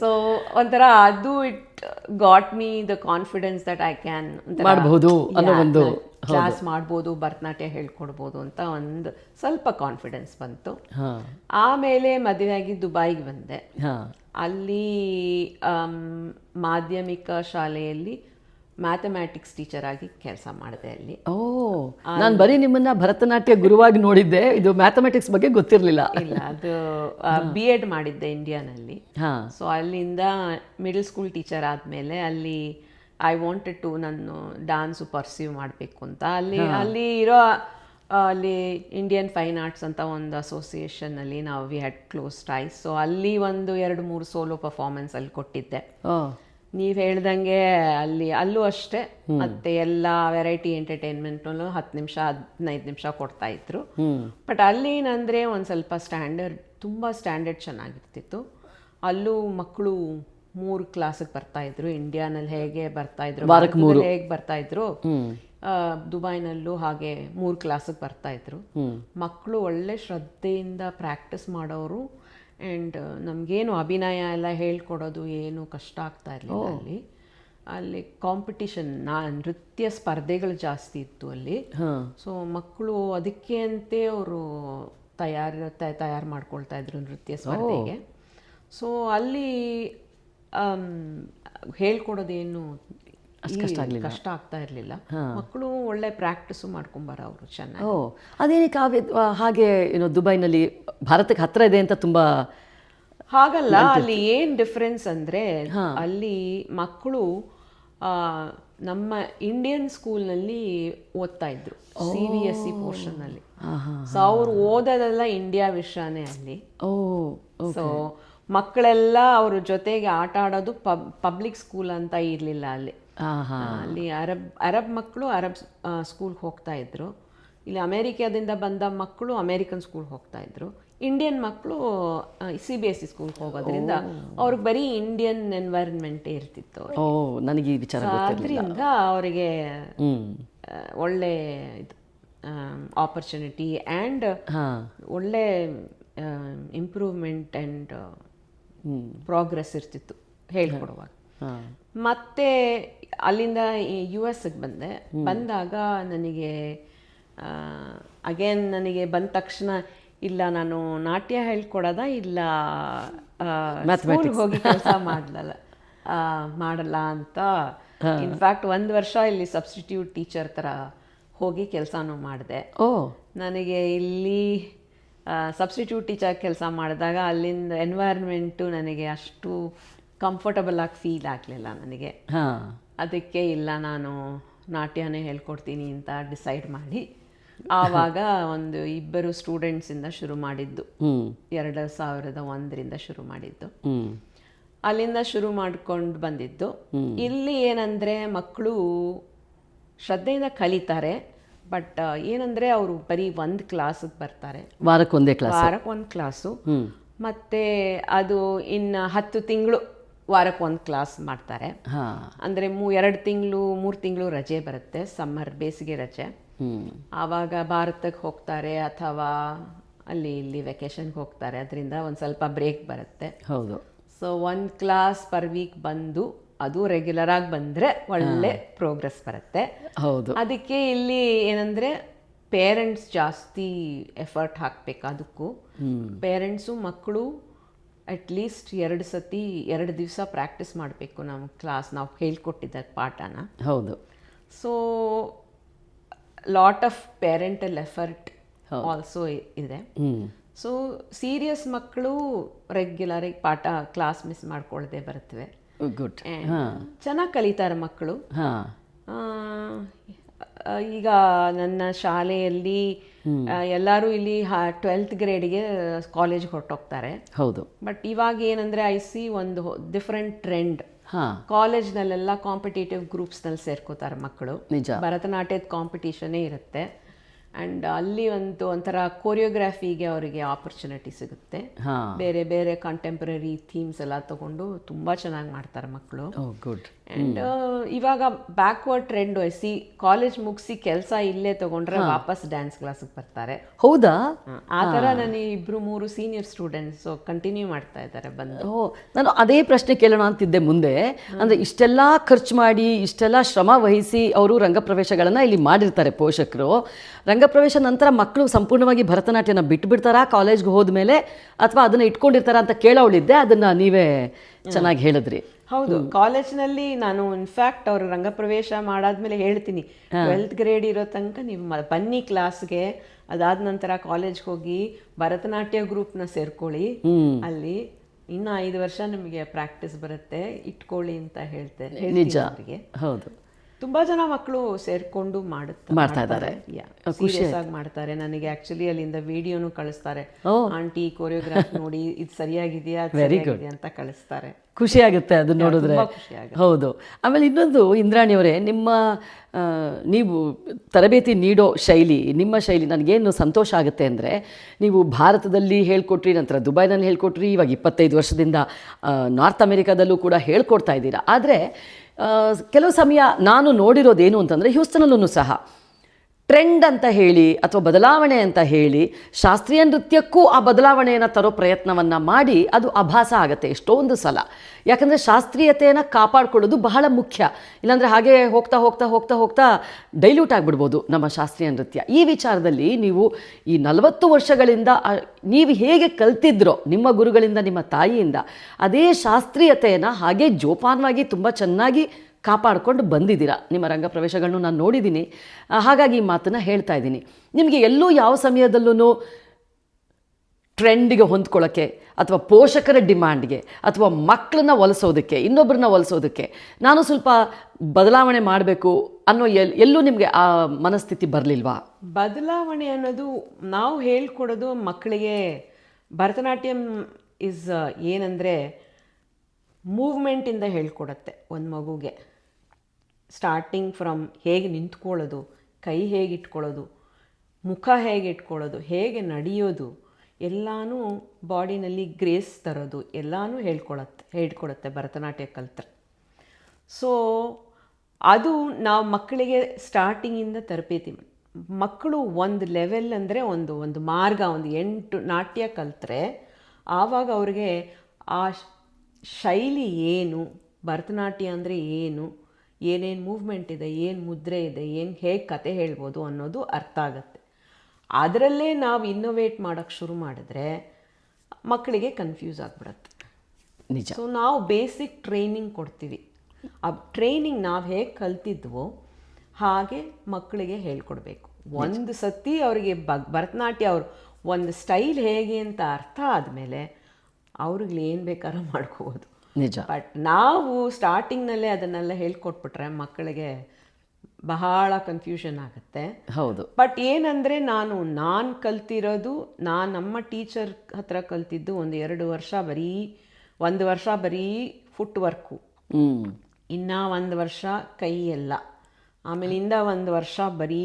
ಸೊ ಒಂಥರ ಅದು it got me the confidence that I can ಮಾಡಬಹುದು ಅನ್ನೋ ಒಂದು ಕ್ಲಾಸ್ ಮಾಡ್ಬೋದು ಭರತನಾಟ್ಯ ಹೇಳ್ಕೊಡ್ಬೋದು ಅಂತ ಒಂದು ಸ್ವಲ್ಪ ಕಾನ್ಫಿಡೆನ್ಸ್ ಬಂತು. ಆಮೇಲೆ ಆಮೇಲೆ ಆಗಿ ದುಬೈಗೆ ಬಂದೆ. ಅಲ್ಲಿ ಮಾಧ್ಯಮಿಕ ಶಾಲೆಯಲ್ಲಿ ಮ್ಯಾಥಮ್ಯಾಟಿಕ್ಸ್ ಟೀಚರ್ ಆಗಿ ಕೆಲಸ ಮಾಡಿದೆ ಅಲ್ಲಿ. ಓ ನಾನು ಬರೀ ನಿಮ್ಮನ್ನ ಭರತನಾಟ್ಯ ಗುರುವಾಗಿ ನೋಡಿದ್ದೆ. ಇದು ಮ್ಯಾಥಮೆಟಿಕ್ಸ್ ಬಗ್ಗೆ ಗೊತ್ತಿರಲಿಲ್ಲ. ಇಲ್ಲ ಅದು ಬಿ ಎಡ್ ಮಾಡಿದ್ದೆ ಇಂಡಿಯಾನಲ್ಲಿ ಹಾ. ಸೊ ಅಲ್ಲಿಂದ ಮಿಡಲ್ ಸ್ಕೂಲ್ ಟೀಚರ್ ಆದಮೇಲೆ ಅಲ್ಲಿ ಐ ವಾಂಟೆಡ್ ಟು ನಾನು ಡಾನ್ಸು ಪರ್ಸ್ಯೂ ಮಾಡಬೇಕು ಅಂತ. ಅಲ್ಲಿ ಅಲ್ಲಿ ಇರೋ ಅಲ್ಲಿ ಇಂಡಿಯನ್ ಫೈನ್ ಆರ್ಟ್ಸ್ ಅಂತ ಒಂದು ಅಸೋಸಿಯೇಷನ್ ಅಲ್ಲಿ ನಾವು we had close ties so ಅಲ್ಲಿ ಒಂದು ಎರಡು ಮೂರು ಸೋಲೋ ಪರ್ಫಾರ್ಮೆನ್ಸ್ ಅಲ್ಲಿ ಕೊಟ್ಟಿದ್ದೆ. ನೀವು ಹೇಳ್ದಂಗೆ ಅಲ್ಲಿ ಅಲ್ಲೂ ಅಷ್ಟೇ. ಮತ್ತೆ ಎಲ್ಲ ವೆರೈಟಿ ಎಂಟರ್ಟೈನ್ಮೆಂಟ್ನಲ್ಲೂ ಹತ್ತು ನಿಮಿಷ ಹದಿನೈದು ನಿಮಿಷ ಕೊಡ್ತಾ ಇದ್ರು. ಬಟ್ ಅಲ್ಲಿ ಏನಂದ್ರೆ ಒಂದು ಸ್ವಲ್ಪ ಸ್ಟ್ಯಾಂಡರ್ಡ್ ತುಂಬ ಸ್ಟ್ಯಾಂಡರ್ಡ್ ಚೆನ್ನಾಗಿರ್ತಿತ್ತು. ಅಲ್ಲೂ ಮಕ್ಕಳು ಮೂರು ಕ್ಲಾಸಿಗೆ ಬರ್ತಾ ಇದ್ರು. ಇಂಡಿಯಾನಲ್ಲಿ ಹೇಗೆ ಬರ್ತಾ ಇದ್ರು ಹೇಗೆ ಬರ್ತಾ ಇದ್ರು. ದುಬೈನಲ್ಲೂ ಹಾಗೆ ಮೂರು ಕ್ಲಾಸಿಗೆ ಬರ್ತಾ ಇದ್ರು. ಮಕ್ಕಳು ಒಳ್ಳೆ ಶ್ರದ್ಧೆಯಿಂದ ಪ್ರಾಕ್ಟೀಸ್ ಮಾಡೋರು ಆ್ಯಂಡ್ ನಮಗೇನು ಅಭಿನಯ ಎಲ್ಲ ಹೇಳ್ಕೊಡೋದು ಏನು ಕಷ್ಟ ಆಗ್ತಾ ಇರಲಿಲ್ಲ ಅಲ್ಲಿ. ಅಲ್ಲಿ ಕಾಂಪಿಟಿಷನ್ ನಾ ನೃತ್ಯ ಸ್ಪರ್ಧೆಗಳು ಜಾಸ್ತಿ ಇತ್ತು ಅಲ್ಲಿ. ಸೊ ಮಕ್ಕಳು ಅದಕ್ಕೆ ಅಂತೆ ಅವರು ತಯಾರು ತಯಾರು ಮಾಡ್ಕೊಳ್ತಾ ಇದ್ರು ನೃತ್ಯ ಸ್ಪರ್ಧೆಗೆ. ಸೊ ಅಲ್ಲಿ ಹೇಳ್ಕೊಡೋದೇನು ಆಗಲಿಲ್ಲ. ಕಷ್ಟ ಆಗ್ತಾ ಇರಲಿಲ್ಲ. ಮಕ್ಕಳು ಒಳ್ಳೆ ಪ್ರಾಕ್ಟೀಸು ಅವರು ಚೆನ್ನಾಗಿ. ಓ ಅದೇನೇ ಕಾವ್ಯ ಹಾಗೆ ಏನು ದುಬೈನಲ್ಲಿ ಭಾರತಕ್ಕೆ ಹತ್ರ ಇದೆ ಅಂತ ತುಂಬಾ ಹಾಗಲ್ಲ ಅಲ್ಲಿ ಏನ್ ಡಿಫ್ರೆನ್ಸ್ ಅಂದ್ರೆ ಅಲ್ಲಿ ಮಕ್ಕಳು ನಮ್ಮ ಇಂಡಿಯನ್ ಸ್ಕೂಲ್ನಲ್ಲಿ ಓದ್ತಾ ಇದ್ರು C B S C portion ಅಲ್ಲಿ. ಸೊ ಅವ್ರು ಓದೋದೆಲ್ಲ ಇಂಡಿಯಾ ವಿಷಯನೇ ಅಲ್ಲಿ. ಓ ಸೊ ಮಕ್ಕಳೆಲ್ಲ ಅವ್ರ ಜೊತೆಗೆ ಆಟ ಆಡೋದು ಪಬ್ ಪಬ್ಲಿಕ್ ಸ್ಕೂಲ್ ಅಂತ ಇರಲಿಲ್ಲ ಅಲ್ಲಿ. ಅಲ್ಲಿ ಅರಬ್ ಅರಬ್ ಮಕ್ಕಳು ಅರಬ್ ಸ್ಕೂಲ್ಗೆ ಹೋಗ್ತಾ ಇದ್ರು. ಇಲ್ಲಿ ಅಮೇರಿಕಾದಿಂದ ಬಂದ ಮಕ್ಕಳು ಅಮೇರಿಕನ್ ಸ್ಕೂಲ್ ಹೋಗ್ತಾ ಇದ್ರು. ಇಂಡಿಯನ್ ಮಕ್ಕಳು ಸಿ ಬಿ ಎಸ್ ಸಿ ಸ್ಕೂಲ್ಗೆ ಹೋಗೋದ್ರಿಂದ ಅವ್ರಿಗೆ ಬರೀ ಇಂಡಿಯನ್ ಎನ್ವೈರನ್ಮೆಂಟೇ ಇರ್ತಿತ್ತು. ಓ ನನಗೆ ಈ ವಿಚಾರ ಆದ್ರಿಂದ ಅವರಿಗೆ ಒಳ್ಳೆ ಇದು ಆಪರ್ಚುನಿಟಿ ಆ್ಯಂಡ್ ಒಳ್ಳೆ ಇಂಪ್ರೂವ್ಮೆಂಟ್ ಆ್ಯಂಡ್ ಪ್ರೋಗ್ರೆಸ್ ಇರ್ತಿತ್ತು ಹೇಳ್ಕೊಡುವಾಗ. ಮತ್ತೆ ಅಲ್ಲಿಂದ ಯು ಎಸ್ಗೆ ಬಂದೆ. ಬಂದಾಗ ನನಗೆ ಅಗೇನ್ ನನಗೆ ಬಂದ ತಕ್ಷಣ ಇಲ್ಲ ನಾನು ನಾಟ್ಯ ಹೇಳ್ಕೊಡೋದ ಇಲ್ಲ ಹೋಗಿ ಕೆಲಸ ಮಾಡಲಲ್ಲ ಮಾಡಲ್ಲ ಅಂತ. ಇನ್ಫ್ಯಾಕ್ಟ್ ಒಂದು ವರ್ಷ ಇಲ್ಲಿ ಸಬ್ಸ್ಟಿಟ್ಯೂಟ್ ಟೀಚರ್ ಥರ ಹೋಗಿ ಕೆಲಸನೂ ಮಾಡಿದೆ. ಓ. ನನಗೆ ಇಲ್ಲಿ ಸಬ್ಸ್ಟಿಟ್ಯೂಟ್ ಟೀಚರ್ ಕೆಲಸ ಮಾಡಿದಾಗ ಅಲ್ಲಿಂದ ಎನ್ವೈರ್ಮೆಂಟು ನನಗೆ ಅಷ್ಟು ಕಂಫರ್ಟಬಲ್ ಆಗಿ ಫೀಲ್ ಆಗಲಿಲ್ಲ ನನಗೆ. ಅದಕ್ಕೆ ಇಲ್ಲ ನಾನು ನಾಟ್ಯನೇ ಹೇಳ್ಕೊಡ್ತೀನಿ ಅಂತ ಡಿಸೈಡ್ ಮಾಡಿ ಆವಾಗ ಒಂದು ಇಬ್ಬರು ಸ್ಟೂಡೆಂಟ್ಸಿಂದ ಶುರು ಮಾಡಿದ್ದು. ಎರಡು ಸಾವಿರದ ಒಂದರಿಂದ ಶುರು ಮಾಡಿದ್ದು. ಅಲ್ಲಿಂದ ಶುರು ಮಾಡ್ಕೊಂಡು ಬಂದಿದ್ದು. ಇಲ್ಲಿ ಏನಂದ್ರೆ ಮಕ್ಕಳು ಶ್ರದ್ಧೆಯಿಂದ ಕಲಿತಾರೆ. ಬಟ್ ಏನಂದ್ರೆ ಅವರು ಬರೀ ಒಂದು ಕ್ಲಾಸಿಗೆ ಬರ್ತಾರೆ. ವಾರಕ್ಕೆ ಒಂದೇ ಕ್ಲಾಸ್? ವಾರಕ್ಕೆ ಒಂದು ಕ್ಲಾಸು ಮತ್ತೆ ಅದು ಇನ್ನು ಹತ್ತು ತಿಂಗಳು ವಾರಕ್ಕೆ ಒಂದು ಕ್ಲಾಸ್ ಮಾಡ್ತಾರೆ. ಅಂದರೆ ಮೂ ಎರಡು ತಿಂಗಳು ಮೂರು ತಿಂಗಳು ರಜೆ ಬರುತ್ತೆ ಸಮ್ಮರ್ ಬೇಸಿಗೆ ರಜೆ. ಆವಾಗ ಭಾರತಕ್ಕೆ ಹೋಗ್ತಾರೆ ಅಥವಾ ಅಲ್ಲಿ ಇಲ್ಲಿ ವೆಕೇಶನ್ಗೆ ಹೋಗ್ತಾರೆ ಅದರಿಂದ ಒಂದು ಸ್ವಲ್ಪ ಬ್ರೇಕ್ ಬರುತ್ತೆ. ಹೌದು. ಸೊ ಒಂದು ಕ್ಲಾಸ್ ಪರ್ ವೀಕ್ ಬಂದು ಅದು ರೆಗ್ಯುಲರ್ ಆಗಿ ಬಂದರೆ ಒಳ್ಳೆ ಪ್ರೋಗ್ರೆಸ್ ಬರುತ್ತೆ. ಹೌದು. ಅದಕ್ಕೆ ಇಲ್ಲಿ ಏನಂದರೆ ಪೇರೆಂಟ್ಸ್ ಜಾಸ್ತಿ ಎಫರ್ಟ್ ಹಾಕಬೇಕು ಅದಕ್ಕೂ. ಪೇರೆಂಟ್ಸು ಮಕ್ಕಳು ಅಟ್ಲೀಸ್ಟ್ ಎರಡು ಸತಿ ಎರಡು ದಿವಸ ಪ್ರಾಕ್ಟೀಸ್ ಮಾಡಬೇಕು ನಮ್ಮ ಕ್ಲಾಸ್ ನಾವು ಹೇಳ್ಕೊಟ್ಟಿದ್ದ ಪಾಠನ. ಹೌದು. So lot of parental effort also ಇದೆ. ಸೊ ಸೀರಿಯಸ್ ಮಕ್ಕಳು ರೆಗ್ಯುಲರಾಗಿ ಪಾಠ ಕ್ಲಾಸ್ ಮಿಸ್ ಮಾಡ್ಕೊಳ್ಳದೆ ಬರ್ತವೆ. ಗುಡ್ ಚೆನ್ನಾಗಿ ಕಲಿತಾರೆ ಮಕ್ಕಳು. ಈಗ ನನ್ನ ಶಾಲೆಯಲ್ಲಿ ಎಲ್ಲರೂ ಇಲ್ಲಿ ಟ್ವೆಲ್ತ್ ಗ್ರೇಡ್ಗೆ ಕಾಲೇಜ್ಗೆ ಹೊರಟೋಗ್ತಾರೆ. ಹೌದು. ಬಟ್ ಇವಾಗ ಏನಂದ್ರೆ ಐ ಸಿ ಒಂದು ಡಿಫ್ರೆಂಟ್ ಟ್ರೆಂಡ್ ಹಾ ಕಾಲೇಜ್ನಲ್ಲೆಲ್ಲ ಕಾಂಪಿಟೇಟಿವ್ ಗ್ರೂಪ್ಸ್ನಲ್ಲಿ ಸೇರ್ಕೋತಾರೆ ಮಕ್ಕಳು. ನಿಜ. ಭರತನಾಟ್ಯದ ಕಾಂಪಿಟೇಷನೇ ಇರುತ್ತೆ. ಆ್ಯಂಡ್ ಅಲ್ಲಿ ಒಂದು ಒಂಥರ ಕೋರಿಯೋಗ್ರಾಫಿಗೆ ಅವರಿಗೆ ಆಪರ್ಚುನಿಟಿ ಸಿಗುತ್ತೆ. ಬೇರೆ ಬೇರೆ ಕಾಂಟೆಂಪ್ರರಿ ಥೀಮ್ಸ್ ಎಲ್ಲ ತಗೊಂಡು ತುಂಬ ಚೆನ್ನಾಗಿ ಮಾಡ್ತಾರೆ ಮಕ್ಕಳು ಗುಡ್ ಆ್ಯಂಡ್ ಇವಾಗ ಬ್ಯಾಕ್ವರ್ಡ್ ಟ್ರೆಂಡ್ ವಹಿಸಿ ಕಾಲೇಜ್ ಮುಗಿಸಿ ಕೆಲಸ ಇಲ್ಲೇ ತಗೊಂಡ್ರೆ ವಾಪಸ್ ಡ್ಯಾನ್ಸ್ ಕ್ಲಾಸಿಗೆ ಬರ್ತಾರೆ. ಹೌದಾ? ಆ ಥರ ನಾನು ಇಬ್ರು ಮೂರು ಸೀನಿಯರ್ ಸ್ಟೂಡೆಂಟ್ಸ್ ಕಂಟಿನ್ಯೂ ಮಾಡ್ತಾ ಇದ್ದಾರೆ ಬಂದು. ನಾನು ಅದೇ ಪ್ರಶ್ನೆ ಕೇಳೋಣ ಅಂತಿದ್ದೆ ಮುಂದೆ. ಅಂದ್ರೆ ಇಷ್ಟೆಲ್ಲ ಖರ್ಚು ಮಾಡಿ ಇಷ್ಟೆಲ್ಲ ಶ್ರಮ ವಹಿಸಿ ಅವರು ರಂಗಪ್ರವೇಶಗಳನ್ನು ಇಲ್ಲಿ ಮಾಡಿರ್ತಾರೆ ಪೋಷಕರು. ರಂಗಪ್ರವೇಶ ನಂತರ ಮಕ್ಕಳು ಸಂಪೂರ್ಣವಾಗಿ ಭರತನಾಟ್ಯನ ಬಿಟ್ಬಿಡ್ತಾರಾ? ಕಾಲೇಜ್ಗೆ ಹೋದ್ಮೇಲೆ ಅಥವಾ ಅದನ್ನ ಇಟ್ಕೊಂಡಿರ್ತಾರ ಅಂತ ಕೇಳೋಳಿದ್ದೆ ಅದನ್ನ ನೀವೇ ಚೆನ್ನಾಗಿ ಹೇಳಿದ್ರಿ. ಹೌದು ಕಾಲೇಜ್ನಲ್ಲಿ ನಾನು ಇನ್ಫ್ಯಾಕ್ಟ್ ಅವರು ರಂಗಪ್ರವೇಶ ಮಾಡಾದ್ಮೇಲೆ ಹೇಳ್ತೀನಿ. ಟ್ವೆಲ್ತ್ ಗ್ರೇಡ್ ಇರೋ ತನಕ ನೀವು ಬನ್ನಿ ಕ್ಲಾಸ್ಗೆ ಅದಾದ ನಂತರ ಕಾಲೇಜ್ಗೆ ಹೋಗಿ ಭರತನಾಟ್ಯ ಗ್ರೂಪ್ನ ಸೇರ್ಕೊಳ್ಳಿ. ಅಲ್ಲಿ ಇನ್ನು ಐದು ವರ್ಷ ನಿಮಗೆ ಪ್ರಾಕ್ಟೀಸ್ ಬರುತ್ತೆ ಇಟ್ಕೊಳ್ಳಿ ಅಂತ ಹೇಳ್ತೇನೆ ನಿಜ ಹೌದು. ತುಂಬಾ ಜನ ಮಕ್ಕಳು ಸೇರ್ಕೊಂಡು ಮಾಡುತ್ತಾ ಮಾಡ್ತಾ ಇದ್ದಾರೆ. ಸೀರಿಯಸ್ ಆಗಿ ಮಾಡ್ತಾರೆ. ನನಗೆ ಆಕ್ಚುಲಿ ಅಲ್ಲಿಂದ ವಿಡಿಯೋನು ಕಳಿಸ್ತಾರೆ. ಆಂಟಿ ಕೊರಿಯೋಗ್ರಾಫ್ ನೋಡಿ ಇದು ಸರಿಯಾಗಿದೆಯಾ ವೆರಿ ಗುಡ್ ಅಂತ ಕಳಿಸ್ತಾರೆ. ಖುಷಿ ಆಗುತ್ತೆ ಅದು ನೋಡಿದ್ರೆ. ಹೌದು. ಆಮೇಲೆ ಇನ್ನೊಂದು ಇಂದ್ರಾಣಿ ಅವರೇ ನಿಮ್ಮ ನೀವು ತರಬೇತಿ ನೀಡೋ ಶೈಲಿ ನಿಮ್ಮ ಶೈಲಿ ನನಗೇನು ಸಂತೋಷ ಆಗುತ್ತೆ ಅಂದರೆ ನೀವು ಭಾರತದಲ್ಲಿ ಹೇಳ್ಕೊಟ್ರಿ ನಂತರ ದುಬೈನಲ್ಲಿ ಹೇಳ್ಕೊಟ್ರಿ ಇವಾಗ ಇಪ್ಪತ್ತೈದು ವರ್ಷದಿಂದ ನಾರ್ತ್ ಅಮೆರಿಕಾದಲ್ಲೂ ಕೂಡ ಹೇಳ್ಕೊಡ್ತಾ ಇದ್ದೀರಾ. ಆದರೆ ಕೆಲವು ಸಮಯ ನಾನು ನೋಡಿರೋದೇನು ಅಂತಂದರೆ ಹ್ಯೂಸ್ಟನಲ್ಲೂ ಸಹ. ಟ್ರೆಂಡ್ ಅಂತ ಹೇಳಿ ಅಥವಾ ಬದಲಾವಣೆ ಅಂತ ಹೇಳಿ ಶಾಸ್ತ್ರೀಯ ನೃತ್ಯಕ್ಕೂ ಆ ಬದಲಾವಣೆಯನ್ನು ತರೋ ಪ್ರಯತ್ನವನ್ನು ಮಾಡಿ ಅದು ಅಭಾಸ ಆಗುತ್ತೆ ಎಷ್ಟೊಂದು ಸಲ. ಯಾಕಂದರೆ ಶಾಸ್ತ್ರೀಯತೆಯನ್ನು ಕಾಪಾಡಿಕೊಳ್ಳೋದು ಬಹಳ ಮುಖ್ಯ. ಇಲ್ಲಾಂದರೆ ಹಾಗೆ ಹೋಗ್ತಾ ಹೋಗ್ತಾ ಹೋಗ್ತಾ ಹೋಗ್ತಾ ಡೈಲ್ಯೂಟ್ ಆಗಿಬಿಡ್ಬೋದು ನಮ್ಮ ಶಾಸ್ತ್ರೀಯ ನೃತ್ಯ. ಈ ವಿಚಾರದಲ್ಲಿ ನೀವು ಈ ನಲವತ್ತು ವರ್ಷಗಳಿಂದ ನೀವು ಹೇಗೆ ಕಲ್ತಿದ್ರೋ ನಿಮ್ಮ ಗುರುಗಳಿಂದ ನಿಮ್ಮ ತಾಯಿಯಿಂದ ಅದೇ ಶಾಸ್ತ್ರೀಯತೆಯನ್ನು ಹಾಗೆ ಜೋಪಾನವಾಗಿ ತುಂಬ ಚೆನ್ನಾಗಿ ಕಾಪಾಡ್ಕೊಂಡು ಬಂದಿದ್ದೀರಾ? ನಿಮ್ಮ ರಂಗ ಪ್ರವೇಶಗಳನ್ನು ನಾನು ನೋಡಿದ್ದೀನಿ. ಹಾಗಾಗಿ ಈ ಮಾತನ್ನು ಹೇಳ್ತಾ ಇದ್ದೀನಿ. ನಿಮಗೆ ಎಲ್ಲೂ ಯಾವ ಸಮಯದಲ್ಲೂ ಟ್ರೆಂಡಿಗೆ ಹೊಂದ್ಕೊಳ್ಳೋಕ್ಕೆ ಅಥವಾ ಪೋಷಕರ ಡಿಮ್ಯಾಂಡ್ಗೆ ಅಥವಾ ಮಕ್ಕಳನ್ನ ಒಲಿಸೋದಕ್ಕೆ ಇನ್ನೊಬ್ಬರನ್ನ ಒಲಿಸೋದಕ್ಕೆ ನಾನು ಸ್ವಲ್ಪ ಬದಲಾವಣೆ ಮಾಡಬೇಕು ಅನ್ನೋ ಎಲ್, ಎಲ್ಲೂ ನಿಮಗೆ ಆ ಮನಸ್ಥಿತಿ ಬರಲಿಲ್ವಾ? ಬದಲಾವಣೆ ಅನ್ನೋದು ನಾವು ಹೇಳ್ಕೊಡೋದು ಮಕ್ಕಳಿಗೆ ಭರತನಾಟ್ಯಂ ಇಸ್ ಏನಂದರೆ ಮೂವ್ಮೆಂಟಿಂದ ಹೇಳ್ಕೊಡತ್ತೆ ಒಂದು ಮಗುಗೆ. ಸ್ಟಾರ್ಟಿಂಗ್ ಫ್ರಮ್ ಹೇಗೆ ನಿಂತ್ಕೊಳ್ಳೋದು, ಕೈ ಹೇಗೆ ಇಟ್ಕೊಳ್ಳೋದು, ಮುಖ ಹೇಗೆ ಇಟ್ಕೊಳ್ಳೋದು, ಹೇಗೆ ನಡೆಯೋದು, ಎಲ್ಲನೂ ಬಾಡಿನಲ್ಲಿ ಗ್ರೇಸ್ ತರೋದು, ಎಲ್ಲನೂ ಹೇಳ್ಕೊಳತ್ತೆ, ಹೇಳ್ಕೊಡುತ್ತೆ ಭರತನಾಟ್ಯ ಕಲ್ತ್ರೆ. ಸೊ ಅದು ನಾವು ಮಕ್ಕಳಿಗೆ ಸ್ಟಾರ್ಟಿಂಗಿಂದ ತರಬೇತಿ ಮಕ್ಕಳು ಒಂದು ಲೆವೆಲ್ ಅಂದರೆ ಒಂದು ಒಂದು ಮಾರ್ಗ, ಒಂದು ಎಂಟು ನಾಟ್ಯ ಕಲ್ತ್ರೆ, ಆವಾಗ ಅವ್ರಿಗೆ ಆ ಶೈಲಿ ಏನು, ಭರತನಾಟ್ಯ ಅಂದರೆ ಏನು ಏನೇನು ಮೂವ್ಮೆಂಟ್ ಇದೆ ಏನು ಮುದ್ರೆ ಇದೆ ಏನು ಹೇಗೆ ಕತೆ ಹೇಳ್ಬೋದು ಅನ್ನೋದು ಅರ್ಥ ಆಗುತ್ತೆ. ಅದರಲ್ಲೇ ನಾವು ಇನ್ನೋವೇಟ್ ಮಾಡೋಕ್ಕೆ ಶುರು ಮಾಡಿದ್ರೆ ಮಕ್ಕಳಿಗೆ ಕನ್ಫ್ಯೂಸ್ ಆಗಿಬಿಡತ್ತೆ. ನಿಜ. ಸೊ ನಾವು ಬೇಸಿಕ್ ಟ್ರೈನಿಂಗ್ ಕೊಡ್ತೀವಿ. ಆ ಟ್ರೈನಿಂಗ್ ನಾವು ಹೇಗೆ ಕಲ್ತಿದ್ವೋ ಹಾಗೆ ಮಕ್ಕಳಿಗೆ ಹೇಳ್ಕೊಡ್ಬೇಕು. ಒಂದು ಸತಿ ಅವರಿಗೆ ಬ ಭರತನಾಟ್ಯ ಅವರು ಒಂದು ಸ್ಟೈಲ್ ಹೇಗೆ ಅಂತ ಅರ್ಥ ಆದಮೇಲೆ ಅವ್ರಿಗೆ ಏನು ಬೇಕಾದ್ರೂ ಮಾಡ್ಕೋಬೋದು. ನಿಜ. ಬಟ್ ನಾವು ಸ್ಟಾರ್ಟಿಂಗ್ನಲ್ಲೇ ಅದನ್ನೆಲ್ಲ ಹೇಳ್ಕೊಟ್ಬಿಟ್ರೆ ಮಕ್ಕಳಿಗೆ ಬಹಳ ಕನ್ಫ್ಯೂಷನ್ ಆಗುತ್ತೆ. ಹೌದು. ಬಟ್ ಏನಂದರೆ ನಾನು ನಾನು ಕಲ್ತಿರೋದು ನಾನು ನಮ್ಮ ಟೀಚರ್ ಹತ್ರ ಕಲ್ತಿದ್ದು ಒಂದು ಎರಡು ವರ್ಷ ಬರೀ ಒಂದು ವರ್ಷ ಬರೀ ಫುಟ್ ವರ್ಕು ಇನ್ನು ಒಂದು ವರ್ಷ ಕೈ ಎಲ್ಲ. ಆಮೇಲಿಂದ ಒಂದು ವರ್ಷ ಬರೀ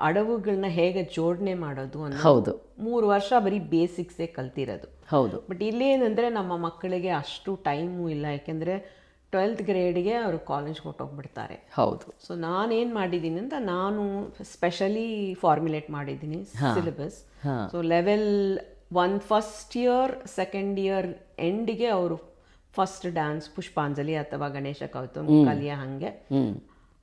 ಅಡವುಗಳನ್ನ ಹೇಗೆ ಜೋಡಣೆ ಮಾಡೋದು ಹೌದು. ಮೂರು ವರ್ಷ ಬರೀ ಬೇಸಿಕ್ಸೇ ಕಲ್ತಿರೋದು. ಹೌದು. ಬಟ್ ಇಲ್ಲೇನಂದರೆ ನಮ್ಮ ಮಕ್ಕಳಿಗೆ ಅಷ್ಟು ಟೈಮು ಇಲ್ಲ. ಯಾಕೆಂದರೆ ಟ್ವೆಲ್ತ್ ಗ್ರೇಡ್ಗೆ ಅವರು ಕಾಲೇಜ್ಗೆ ಹೊಟ್ಟೋಗ್ಬಿಡ್ತಾರೆ ಹೌದು. ಸೊ ನಾನೇನು ಮಾಡಿದ್ದೀನಿ ಅಂತ ನಾನು ಸ್ಪೆಷಲಿ ಫಾರ್ಮ್ಯುಲೇಟ್ ಮಾಡಿದ್ದೀನಿ syllabus so level one first year second year ಎಂಡಿಗೆ ಅವರು ಫಸ್ಟ್ ಡ್ಯಾನ್ಸ್ ಪುಷ್ಪಾಂಜಲಿ ಅಥವಾ ಗಣೇಶ ಕೌತಮ್ ಕಲಿಯ ಹಾಗೆ.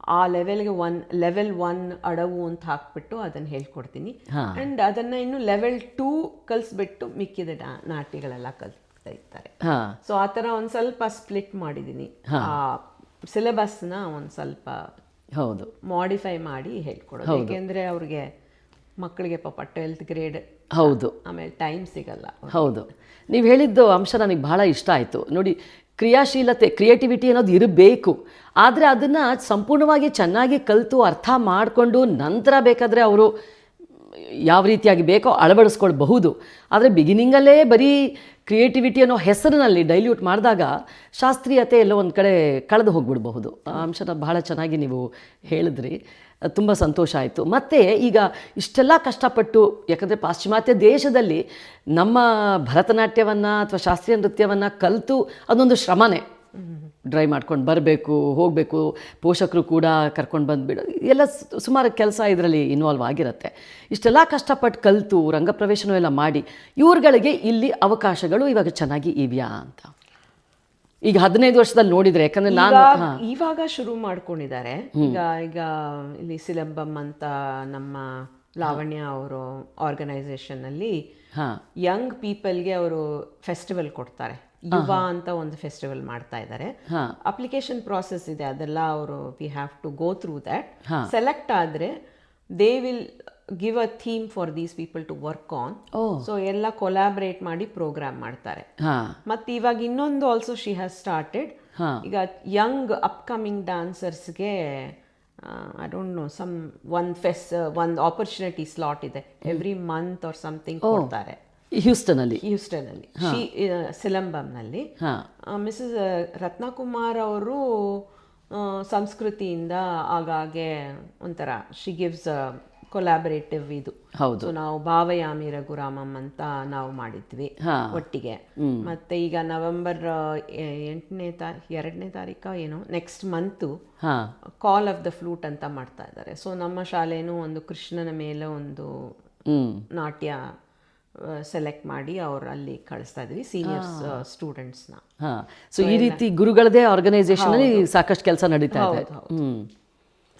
ಆ ಲೆವೆಲ್ಗೆ ಒನ್ ಲೆವೆಲ್ ಒನ್ ಅಡವು ಅಂತ ಹಾಕ್ಬಿಟ್ಟು ಅದನ್ನು ಹೇಳ್ಕೊಡ್ತೀನಿ. ಅಂಡ್ ಅದನ್ನು ಇನ್ನು ಲೆವೆಲ್ ಟೂ ಕಲಿಸ್ಬಿಟ್ಟು ಮಿಕ್ಕಿದ ಡಾ ನಾಟ್ಯಗಳೆಲ್ಲ ಕಲಿಸ್ತಾ ಇರ್ತಾರೆ. ಸೊ ಆ ಥರ ಒಂದು ಸ್ವಲ್ಪ ಸ್ಪ್ಲಿಟ್ ಮಾಡಿದ್ದೀನಿ ಆ ಸಿಲೆಬಸ್ನ ಒಂದು ಸ್ವಲ್ಪ ಹೌದು. ಮಾಡಿಫೈ ಮಾಡಿ ಹೇಳ್ಕೊಡೋದು. ಏಕೆಂದರೆ ಅವ್ರಿಗೆ ಮಕ್ಕಳಿಗೆ ಪಾಪ ಟ್ವೆಲ್ತ್ ಗ್ರೇಡ್ ಹೌದು. ಆಮೇಲೆ ಟೈಮ್ ಸಿಗಲ್ಲ. ಹೌದು. ನೀವು ಹೇಳಿದ್ದು ಅಂಶ ನನಗೆ ಬಹಳ ಇಷ್ಟ ಆಯಿತು. ನೋಡಿ ಕ್ರಿಯಾಶೀಲತೆ, ಕ್ರಿಯೇಟಿವಿಟಿ ಅನ್ನೋದು ಇರಬೇಕು. ಆದರೆ ಅದನ್ನು ಸಂಪೂರ್ಣವಾಗಿ ಚೆನ್ನಾಗಿ ಕಲಿತು ಅರ್ಥ ಮಾಡಿಕೊಂಡು ನಂತರ ಬೇಕಾದರೆ ಅವರು ಯಾವ ರೀತಿಯಾಗಿ ಬೇಕೋ ಅಳವಡಿಸ್ಕೊಳ್ಬಹುದು. ಆದರೆ ಬಿಗಿನಿಂಗಲ್ಲೇ ಬರೀ ಕ್ರಿಯೇಟಿವಿಟಿ ಅನ್ನೋ ಹೆಸರಿನಲ್ಲಿ ಡೈಲ್ಯೂಟ್ ಮಾಡಿದಾಗ ಶಾಸ್ತ್ರೀಯತೆ ಎಲ್ಲೋ ಒಂದು ಕಡೆ ಕಳೆದು ಹೋಗ್ಬಿಡಬಹುದು. ಆ ಅಂಶನ ಬಹಳ ಚೆನ್ನಾಗಿ ನೀವು ಹೇಳಿದ್ರಿ. ತುಂಬ ಸಂತೋಷ ಆಯಿತು. ಮತ್ತು ಈಗ ಇಷ್ಟೆಲ್ಲ ಕಷ್ಟಪಟ್ಟು, ಯಾಕಂದರೆ ಪಾಶ್ಚಿಮಾತ್ಯ ದೇಶದಲ್ಲಿ ನಮ್ಮ ಭರತನಾಟ್ಯವನ್ನು ಅಥವಾ ಶಾಸ್ತ್ರೀಯ ನೃತ್ಯವನ್ನು ಕಲಿತು ಅದೊಂದು ಶ್ರಮನೇ. ಡ್ರೈ ಮಾಡ್ಕೊಂಡು ಬರಬೇಕು, ಹೋಗಬೇಕು, ಪೋಷಕರು ಕೂಡ ಕರ್ಕೊಂಡು ಬಂದುಬಿಡು, ಎಲ್ಲ ಸುಮಾರು ಕೆಲಸ ಇದರಲ್ಲಿ ಇನ್ವಾಲ್ವ್ ಆಗಿರುತ್ತೆ. ಇಷ್ಟೆಲ್ಲ ಕಷ್ಟಪಟ್ಟು ಕಲಿತು, ರಂಗಪ್ರವೇಶನೂ ಎಲ್ಲ ಮಾಡಿ, ಇವ್ರುಗಳಿಗೆ ಇಲ್ಲಿ ಅವಕಾಶಗಳು ಇವಾಗ ಚೆನ್ನಾಗಿ ಇವ್ಯಾ ಅಂತ. ಈಗ ಹದಿನೈದು ವರ್ಷದಲ್ಲಿ ನೋಡಿದ್ರೆ ಯಾಕಂದ್ರೆ ನಾನು ಇವಾಗ- ಶುರು ಮಾಡ್ಕೊಂಡಿದ್ದಾರೆ. ಈಗ ಈಗ ಇಲ್ಲಿ ಸಿಲಂಬಮ್ ಅಂತ ನಮ್ಮ ಲಾವಣ್ಯ ಅವರು ಆರ್ಗನೈಸೇಷನ್ ಅಲ್ಲಿ ಯಂಗ್ ಪೀಪಲ್ಗೆ ಅವರು ಫೆಸ್ಟಿವಲ್ ಕೊಡ್ತಾರೆ. ಯುವ ಅಂತ ಒಂದು ಫೆಸ್ಟಿವಲ್ ಮಾಡ್ತಾ ಇದ್ದಾರೆ. ಅಪ್ಲಿಕೇಶನ್ ಪ್ರಾಸೆಸ್ ಇದೆ. ಅದೆಲ್ಲ ಅವರು we have to go through that select ಆದ್ರೆ they will give a theme for these people to work on so ಎಲ್ಲ ಕೊಲಾಬ್ರೇಟ್ ಮಾಡಿ ಪ್ರೋಗ್ರಾಮ್ ಮಾಡ್ತಾರೆ. ಮತ್ತೆ ಇವಾಗ ಇನ್ನೊಂದು ಆಲ್ಸೋ ಶಿ ಹ್ಯಾಸ್ ಸ್ಟಾರ್ಟೆಡ್ ಈಗ ಯಂಗ್ ಅಪ್ಕಮಿಂಗ್ ಡಾನ್ಸರ್ಸ್ಗೆ ಐ ಡೋಂಟ್ ನೋ ಸಮ್ ಒಂದು ಫೆಸ್ ಒಂದು ಆಪರ್ಚುನಿಟಿ ಸ್ಲಾಟ್ ಇದೆ. ಎವ್ರಿ ಮಂತ್ ಆರ್ ಸಮಥಿಂಗ್ ಕೊಡ್ತಾರೆ. ಹ್ಯೂಸ್ಟನ್ ಅಲ್ಲಿ ಶಿ ಸಿಲಂಬಂನಲ್ಲಿ ಹಾಂ. ಮಿಸಸ್ ರತ್ನಕುಮಾರ್ ಅವರು ಸಂಸ್ಕೃತಿಯಿಂದ ಆಗಾಗ್ಗೆ ಒಂಥರ ಶಿ ಗಿವ್ಸ್ ಕೊಲಾಬರೇಟಿವ್ ಇದು. ಹೌದು. ನಾವು ಭಾವಯಾಮಿ ರಘುರಾಮಂ ಅಂತ ನಾವು ಮಾಡಿದ್ವಿ ಒಟ್ಟಿಗೆ. ಮತ್ತೆ ಈಗ ನವೆಂಬರ್ ಎಂಟನೇ ತಾ ಎರಡನೇ ತಾರೀಕ ಏನು next month call of the flute ಅಂತ ಮಾಡ್ತಾ ಇದ್ದಾರೆ. ಸೊ ನಮ್ಮ ಶಾಲೆನೂ ಒಂದು ಕೃಷ್ಣನ ಮೇಲೆ ಒಂದು ನಾಟ್ಯ ಸೆಲೆಕ್ಟ್ ಮಾಡಿ ಅವ್ರು ಅಲ್ಲಿ ಕಳಿಸ್ತಾ ಇದ್ವಿ ಸೀನಿಯರ್ಸ್ ಸ್ಟೂಡೆಂಟ್ಸ್ನ. ಸೊ ಈ ರೀತಿ ಗುರುಗಳದೇ ಆರ್ಗನೈಸೇಷನಲ್ಲಿ ಸಾಕಷ್ಟು ಕೆಲಸ ನಡೀತಾ ಇದೆ.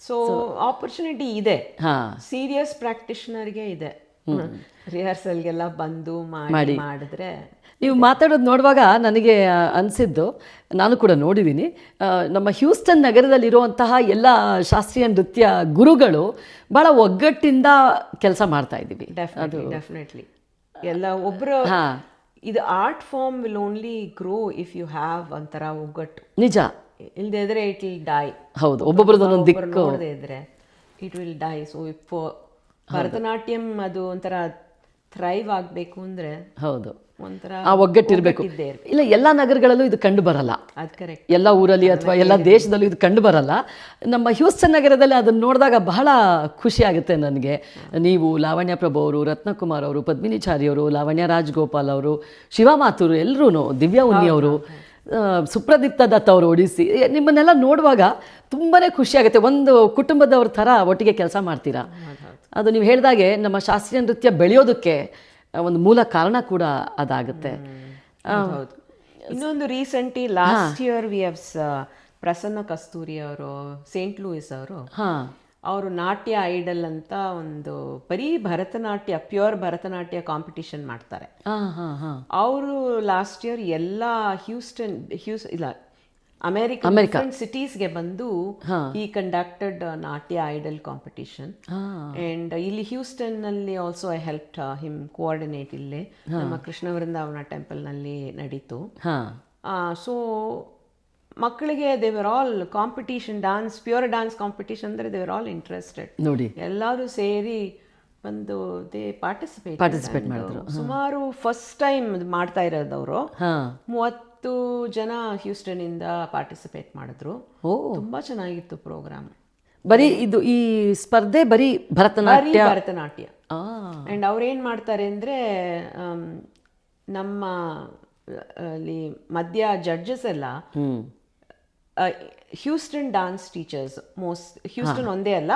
ಸೊ ಆಪರ್ಚುನಿಟಿ ಇದೆ. ಹಾಂ. ಸೀರಿಯಸ್ ಪ್ರಾಕ್ಟಿಷನರ್ಗೆ ಇದೆ. ರಿಹರ್ಸಲ್ಗೆಲ್ಲ ಬಂದು ಮಾಡಿ ಮಾಡಿದ್ರೆ ನೀವು ಮಾತಾಡೋದು ನೋಡುವಾಗ ನನಗೆ ಅನಿಸಿದ್ದು ನಾನು ಕೂಡ ನೋಡಿದ್ದೀನಿ ನಮ್ಮ ಹ್ಯೂಸ್ಟನ್ ನಗರದಲ್ಲಿರುವಂತಹ ಎಲ್ಲ ಶಾಸ್ತ್ರೀಯ ನೃತ್ಯ ಗುರುಗಳು ಭಾಳ ಒಗ್ಗಟ್ಟಿಂದ ಕೆಲಸ ಮಾಡ್ತಾ ಇದ್ದೀವಿ. ಡೆಫಿನೆಟ್ಲಿ ಡೆಫಿನೆಟ್ಲಿ ಎಲ್ಲ ಒಬ್ಬರು ಇದು art form will only grow if you have ಒಂಥರ ಒಗ್ಗಟ್ಟು. ನಿಜ. ಇಲ್ದೇ ಇದ್ರೆ ಇಟ್ ವಿಲ್ ಡೈ ಹೌದು ಒಬ್ಬೊಬ್ರದ್ದು ಒಂದೊಂದು ದಿಕ್ಕು. ನೋಡದೇ ಇದ್ರೆ it will die so if Bharatanatyam ಅದು ಒಂಥರ ಥ್ರೈವ್ ಆಗಬೇಕು ಅಂದರೆ ಹೌದು. ಒಂಥರ ಆ ಒಗ್ಗಟ್ಟಿರಬೇಕು. ಇಲ್ಲ ಎಲ್ಲ ನಗರಗಳಲ್ಲೂ ಇದು ಕಂಡು ಬರಲ್ಲ. ಅದು ಕರೆಕ್ಟ್ ಎಲ್ಲ ಊರಲ್ಲಿ ಅಥವಾ ಎಲ್ಲ ದೇಶದಲ್ಲೂ ಇದು ಕಂಡು ಬರಲ್ಲ. ನಮ್ಮ ಹ್ಯೂಸ್ಟನ್ ನಗರದಲ್ಲಿ ಅದನ್ನು ನೋಡಿದಾಗ ಬಹಳ ಖುಷಿ ಆಗುತ್ತೆ ನನಗೆ. ನೀವು ಲಾವಣ್ಯ ಪ್ರಭು ಅವರು ರತ್ನಕುಮಾರ್ ಅವರು ಪದ್ಮಿನಿಚಾರಿ ಅವರು ಲಾವಣ್ಯ ರಾಜ್ಗೋಪಾಲ್ ಅವರು ಶಿವಮಾತುರು ಎಲ್ಲರೂ ದಿವ್ಯಾ ಉನ್ನಿ ಅವರು ಆ, ಸುಪ್ರದೀಪ್ತ ದತ್ ಅವರು ಒಡಿಸಿ ನಿಮ್ಮನ್ನೆಲ್ಲ ನೋಡುವಾಗ ತುಂಬಾ ಖುಷಿಯಾಗುತ್ತೆ. ಒಂದು ಕುಟುಂಬದವ್ರ ಥರ ಒಟ್ಟಿಗೆ ಕೆಲಸ ಮಾಡ್ತೀರಾ? ಅದು ನೀವು ಹೇಳಿದಾಗೆ ನಮ್ಮ ಶಾಸ್ತ್ರೀಯ ನೃತ್ಯ ಬೆಳೆಯೋದಕ್ಕೆ ಒಂದು ಮೂಲ ಕಾರಣ ಕೂಡ ಅದಾಗುತ್ತೆ. ಇನ್ನೊಂದು recently last year we have Prasanna Kasturi ಅವರು ಸೇಂಟ್ ಲೂಯಿಸ್ ಅವರು. ಹಾಂ. ಅವರು ನಾಟ್ಯ ಐಡಲ್ ಅಂತ ಒಂದು ಬರೀ ಭರತನಾಟ್ಯ ಪ್ಯೂರ್ ಭರತನಾಟ್ಯ ಕಾಂಪಿಟಿಷನ್ ಮಾಡ್ತಾರೆ. ಅವರು ಲಾಸ್ಟ್ ಇಯರ್ ಎಲ್ಲ ಹ್ಯೂಸ್ಟನ್ ಹ್ಯೂಸ್ ಇಲ್ಲ ಅಮೆರಿಕ ಸಿಟೀಸ್ ಸಿಟೀಸ್ಗೆ ಬಂದು ಈ conducted Natya idol competition and ಇಲ್ಲಿ ಹ್ಯೂಸ್ಟನ್ನಲ್ಲಿ also I help him coordinate ಇಲ್ಲೇ. ನಮ್ಮ ಕೃಷ್ಣ ವೃಂದಾವನ ಟೆಂಪಲ್ನಲ್ಲಿ ನಡೀತು. ಹಾಂ. ಸೊ ಮಕ್ಕಳಿಗೆ ದೇವರ್ all competition dance pure dance competition ಅಂದ್ರೆ ದೇವರ್ ಆಲ್ ಇಂಟ್ರೆಸ್ಟೆಡ್ ನೋಡಿ. ಎಲ್ಲರೂ ಸೇರಿ ಒಂದು ದೇ ಪಾರ್ಟಿಸಿಪೇಟ್ ಪಾರ್ಟಿಸಿಪೇಟ್ ಮಾಡಿದ್ರು. ಸುಮಾರು ಫಸ್ಟ್ ಟೈಮ್ ಮಾಡ್ತಾ ಇರೋದವರು ಮೂವತ್ತು ಜನ ಹ್ಯೂಸ್ಟನ್ ಇಂದ ಪಾರ್ಟಿಸಿಪೇಟ್ ಮಾಡಿದ್ರು ತುಂಬಾ ಚೆನ್ನಾಗಿತ್ತು ಪ್ರೋಗ್ರಾಮ್ ಬರೀ ಇದು ಈ ಸ್ಪರ್ಧೆ ಬರೀ ಭರತನಾಟ್ಯ? ಭರತನಾಟ್ಯ. ಅಂಡ್ ಅವ್ರೇನ್ ಮಾಡ್ತಾರೆ ಅಂದ್ರೆ ನಮ್ಮ ಅಲ್ಲಿ ಮಧ್ಯ ಜಡ್ಜಸ್ ಎಲ್ಲ Houston dance teachers most Houston ಒಂದೇ ಅಲ್ಲ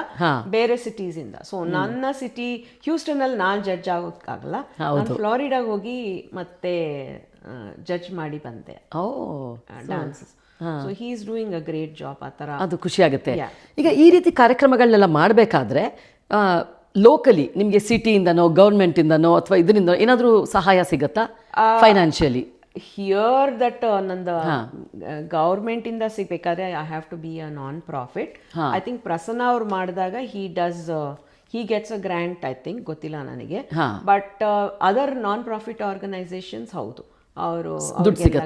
ಬೇರೆ ಸಿಟೀಸ್ ಇಂದ. ಸೊ ನನ್ನ ಸಿಟಿ ಹ್ಯೂಸ್ಟನ್ ಅಲ್ಲಿ ನಾನ್ ಜಡ್ಜ್ ಆಗೋಕ್ಕಾಗಲ್ಲ. ನಾನು ಫ್ಲಾರಿಡಾಗ ಹೋಗಿ ಮತ್ತೆ ಜಡ್ಜ್ ಮಾಡಿ ಬಂದೆ. Dances so he. Is doing a great job ಆ ಥರ. ಅದು ಖುಷಿ ಆಗುತ್ತೆ. ಈಗ ಈ ರೀತಿ ಕಾರ್ಯಕ್ರಮಗಳನ್ನೆಲ್ಲ ಮಾಡಬೇಕಾದ್ರೆ ಲೋಕಲಿ ನಿಮಗೆ ಸಿಟಿಯಿಂದನೋ ಗೌರ್ಮೆಂಟಿಂದನೋ ಅಥವಾ ಇದರಿಂದ ಏನಾದರೂ ಸಹಾಯ ಸಿಗುತ್ತಾ? ಫೈನಾನ್ಷಿಯಲಿ ಹಿಯರ್ ದಟ್ ನಂದು ಗೌರ್ಮೆಂಟ್ ಇಂದ ಸಿಗ್ಬೇಕಾದ್ರೆ I have to be a non profit I think Prasanna ಅವ್ರು ಮಾಡಿದಾಗ he does he gets a grant I think ಗೊತ್ತಿಲ್ಲ ನನಗೆ. But other non profit organisations ಹೌದು. ಅವರು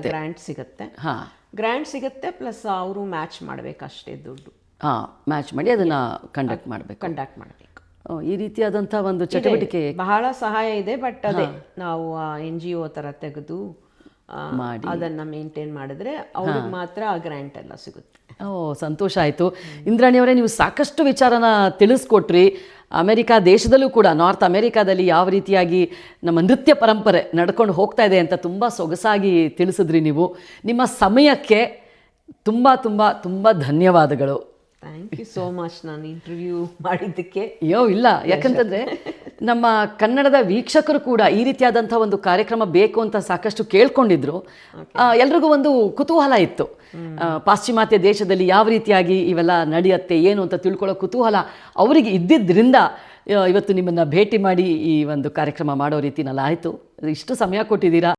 ಗ್ರ್ಯಾಂಟ್ ಸಿಗುತ್ತೆ. ಹಾಂ. ಗ್ರ್ಯಾಂಟ್ ಸಿಗುತ್ತೆ ಪ್ಲಸ್ ಅವರು ಮ್ಯಾಚ್ ಮಾಡ್ಬೇಕಷ್ಟೇ ದುಡ್ಡು. ಹಾಂ ಮ್ಯಾಚ್ ಮಾಡಿ ಅದನ್ನ ಕಂಡಕ್ಟ್ ಮಾಡಬೇಕು. ಕಂಡಕ್ಟ್ ಮಾಡಬೇಕು. ಈ ರೀತಿಯಾದಂತಹ ಒಂದು ಚಟುವಟಿಕೆ ಬಹಳ ಸಹಾಯ ಇದೆ ಬಟ್ ಅದೇ ನಾವು ಎನ್ ಜಿ ಒ ಥರ ತೆಗೆದು ಮಾಡಿ. ಅದನ್ನ ಮೇಂಟೈನ್ ಮಾಡಿದ್ರೆ ಅವ್ರಿಗೆ ಮಾತ್ರ ಆ ಗ್ರ್ಯಾಂಟ್ ಎಲ್ಲ ಸಿಗುತ್ತೆ. ಓ ಸಂತೋಷ ಆಯ್ತು. ಇಂದ್ರಾಣಿ ಅವರೇ ನೀವು ಸಾಕಷ್ಟು ವಿಚಾರನ ತಿಳಿಸ್ಕೊಟ್ರಿ. ಅಮೆರಿಕಾ ದೇಶದಲ್ಲೂ ಕೂಡ ನಾರ್ತ್ ಅಮೆರಿಕಾದಲ್ಲಿ ಯಾವ ರೀತಿಯಾಗಿ ನಮ್ಮ ನೃತ್ಯ ಪರಂಪರೆ ನಡ್ಕೊಂಡು ಹೋಗ್ತಾ ಇದೆ ಅಂತ ತುಂಬ ಸೊಗಸಾಗಿ ತಿಳಿಸಿದ್ರಿ ನೀವು. ನಿಮ್ಮ ಸಮಯಕ್ಕೆ ತುಂಬ ತುಂಬ ತುಂಬ ಧನ್ಯವಾದಗಳು. ಥ್ಯಾಂಕ್ ಯು ಸೋ ಮಚ್ ನಾನು ಇಂಟರ್ವ್ಯೂ ಮಾಡಿದ್ದಕ್ಕೆ. ಅಯ್ಯೋ ಇಲ್ಲ. ಯಾಕಂತಂದ್ರೆ ನಮ್ಮ ಕನ್ನಡದ ವೀಕ್ಷಕರು ಕೂಡ ಈ ರೀತಿಯಾದಂಥ ಒಂದು ಕಾರ್ಯಕ್ರಮ ಬೇಕು ಅಂತ ಸಾಕಷ್ಟು ಕೇಳ್ಕೊಂಡಿದ್ರು. ಎಲ್ರಿಗೂ ಒಂದು ಕುತೂಹಲ ಇತ್ತು. ಪಾಶ್ಚಿಮಾತ್ಯ ದೇಶದಲ್ಲಿ ಯಾವ ರೀತಿಯಾಗಿ ಇವೆಲ್ಲ ನಡೆಯುತ್ತೆ ಏನು ಅಂತ ತಿಳ್ಕೊಳ್ಳೋ ಕುತೂಹಲ ಅವರಿಗೆ ಇದ್ದಿದ್ದರಿಂದ ಇವತ್ತು ನಿಮ್ಮನ್ನು ಭೇಟಿ ಮಾಡಿ ಈ ಒಂದು ಕಾರ್ಯಕ್ರಮ ಮಾಡೋ ರೀತಿನಲ್ಲಿ ಆಯಿತು ಇಷ್ಟು ಸಮಯ ಕೊಟ್ಟಿದ್ದೀರಾ?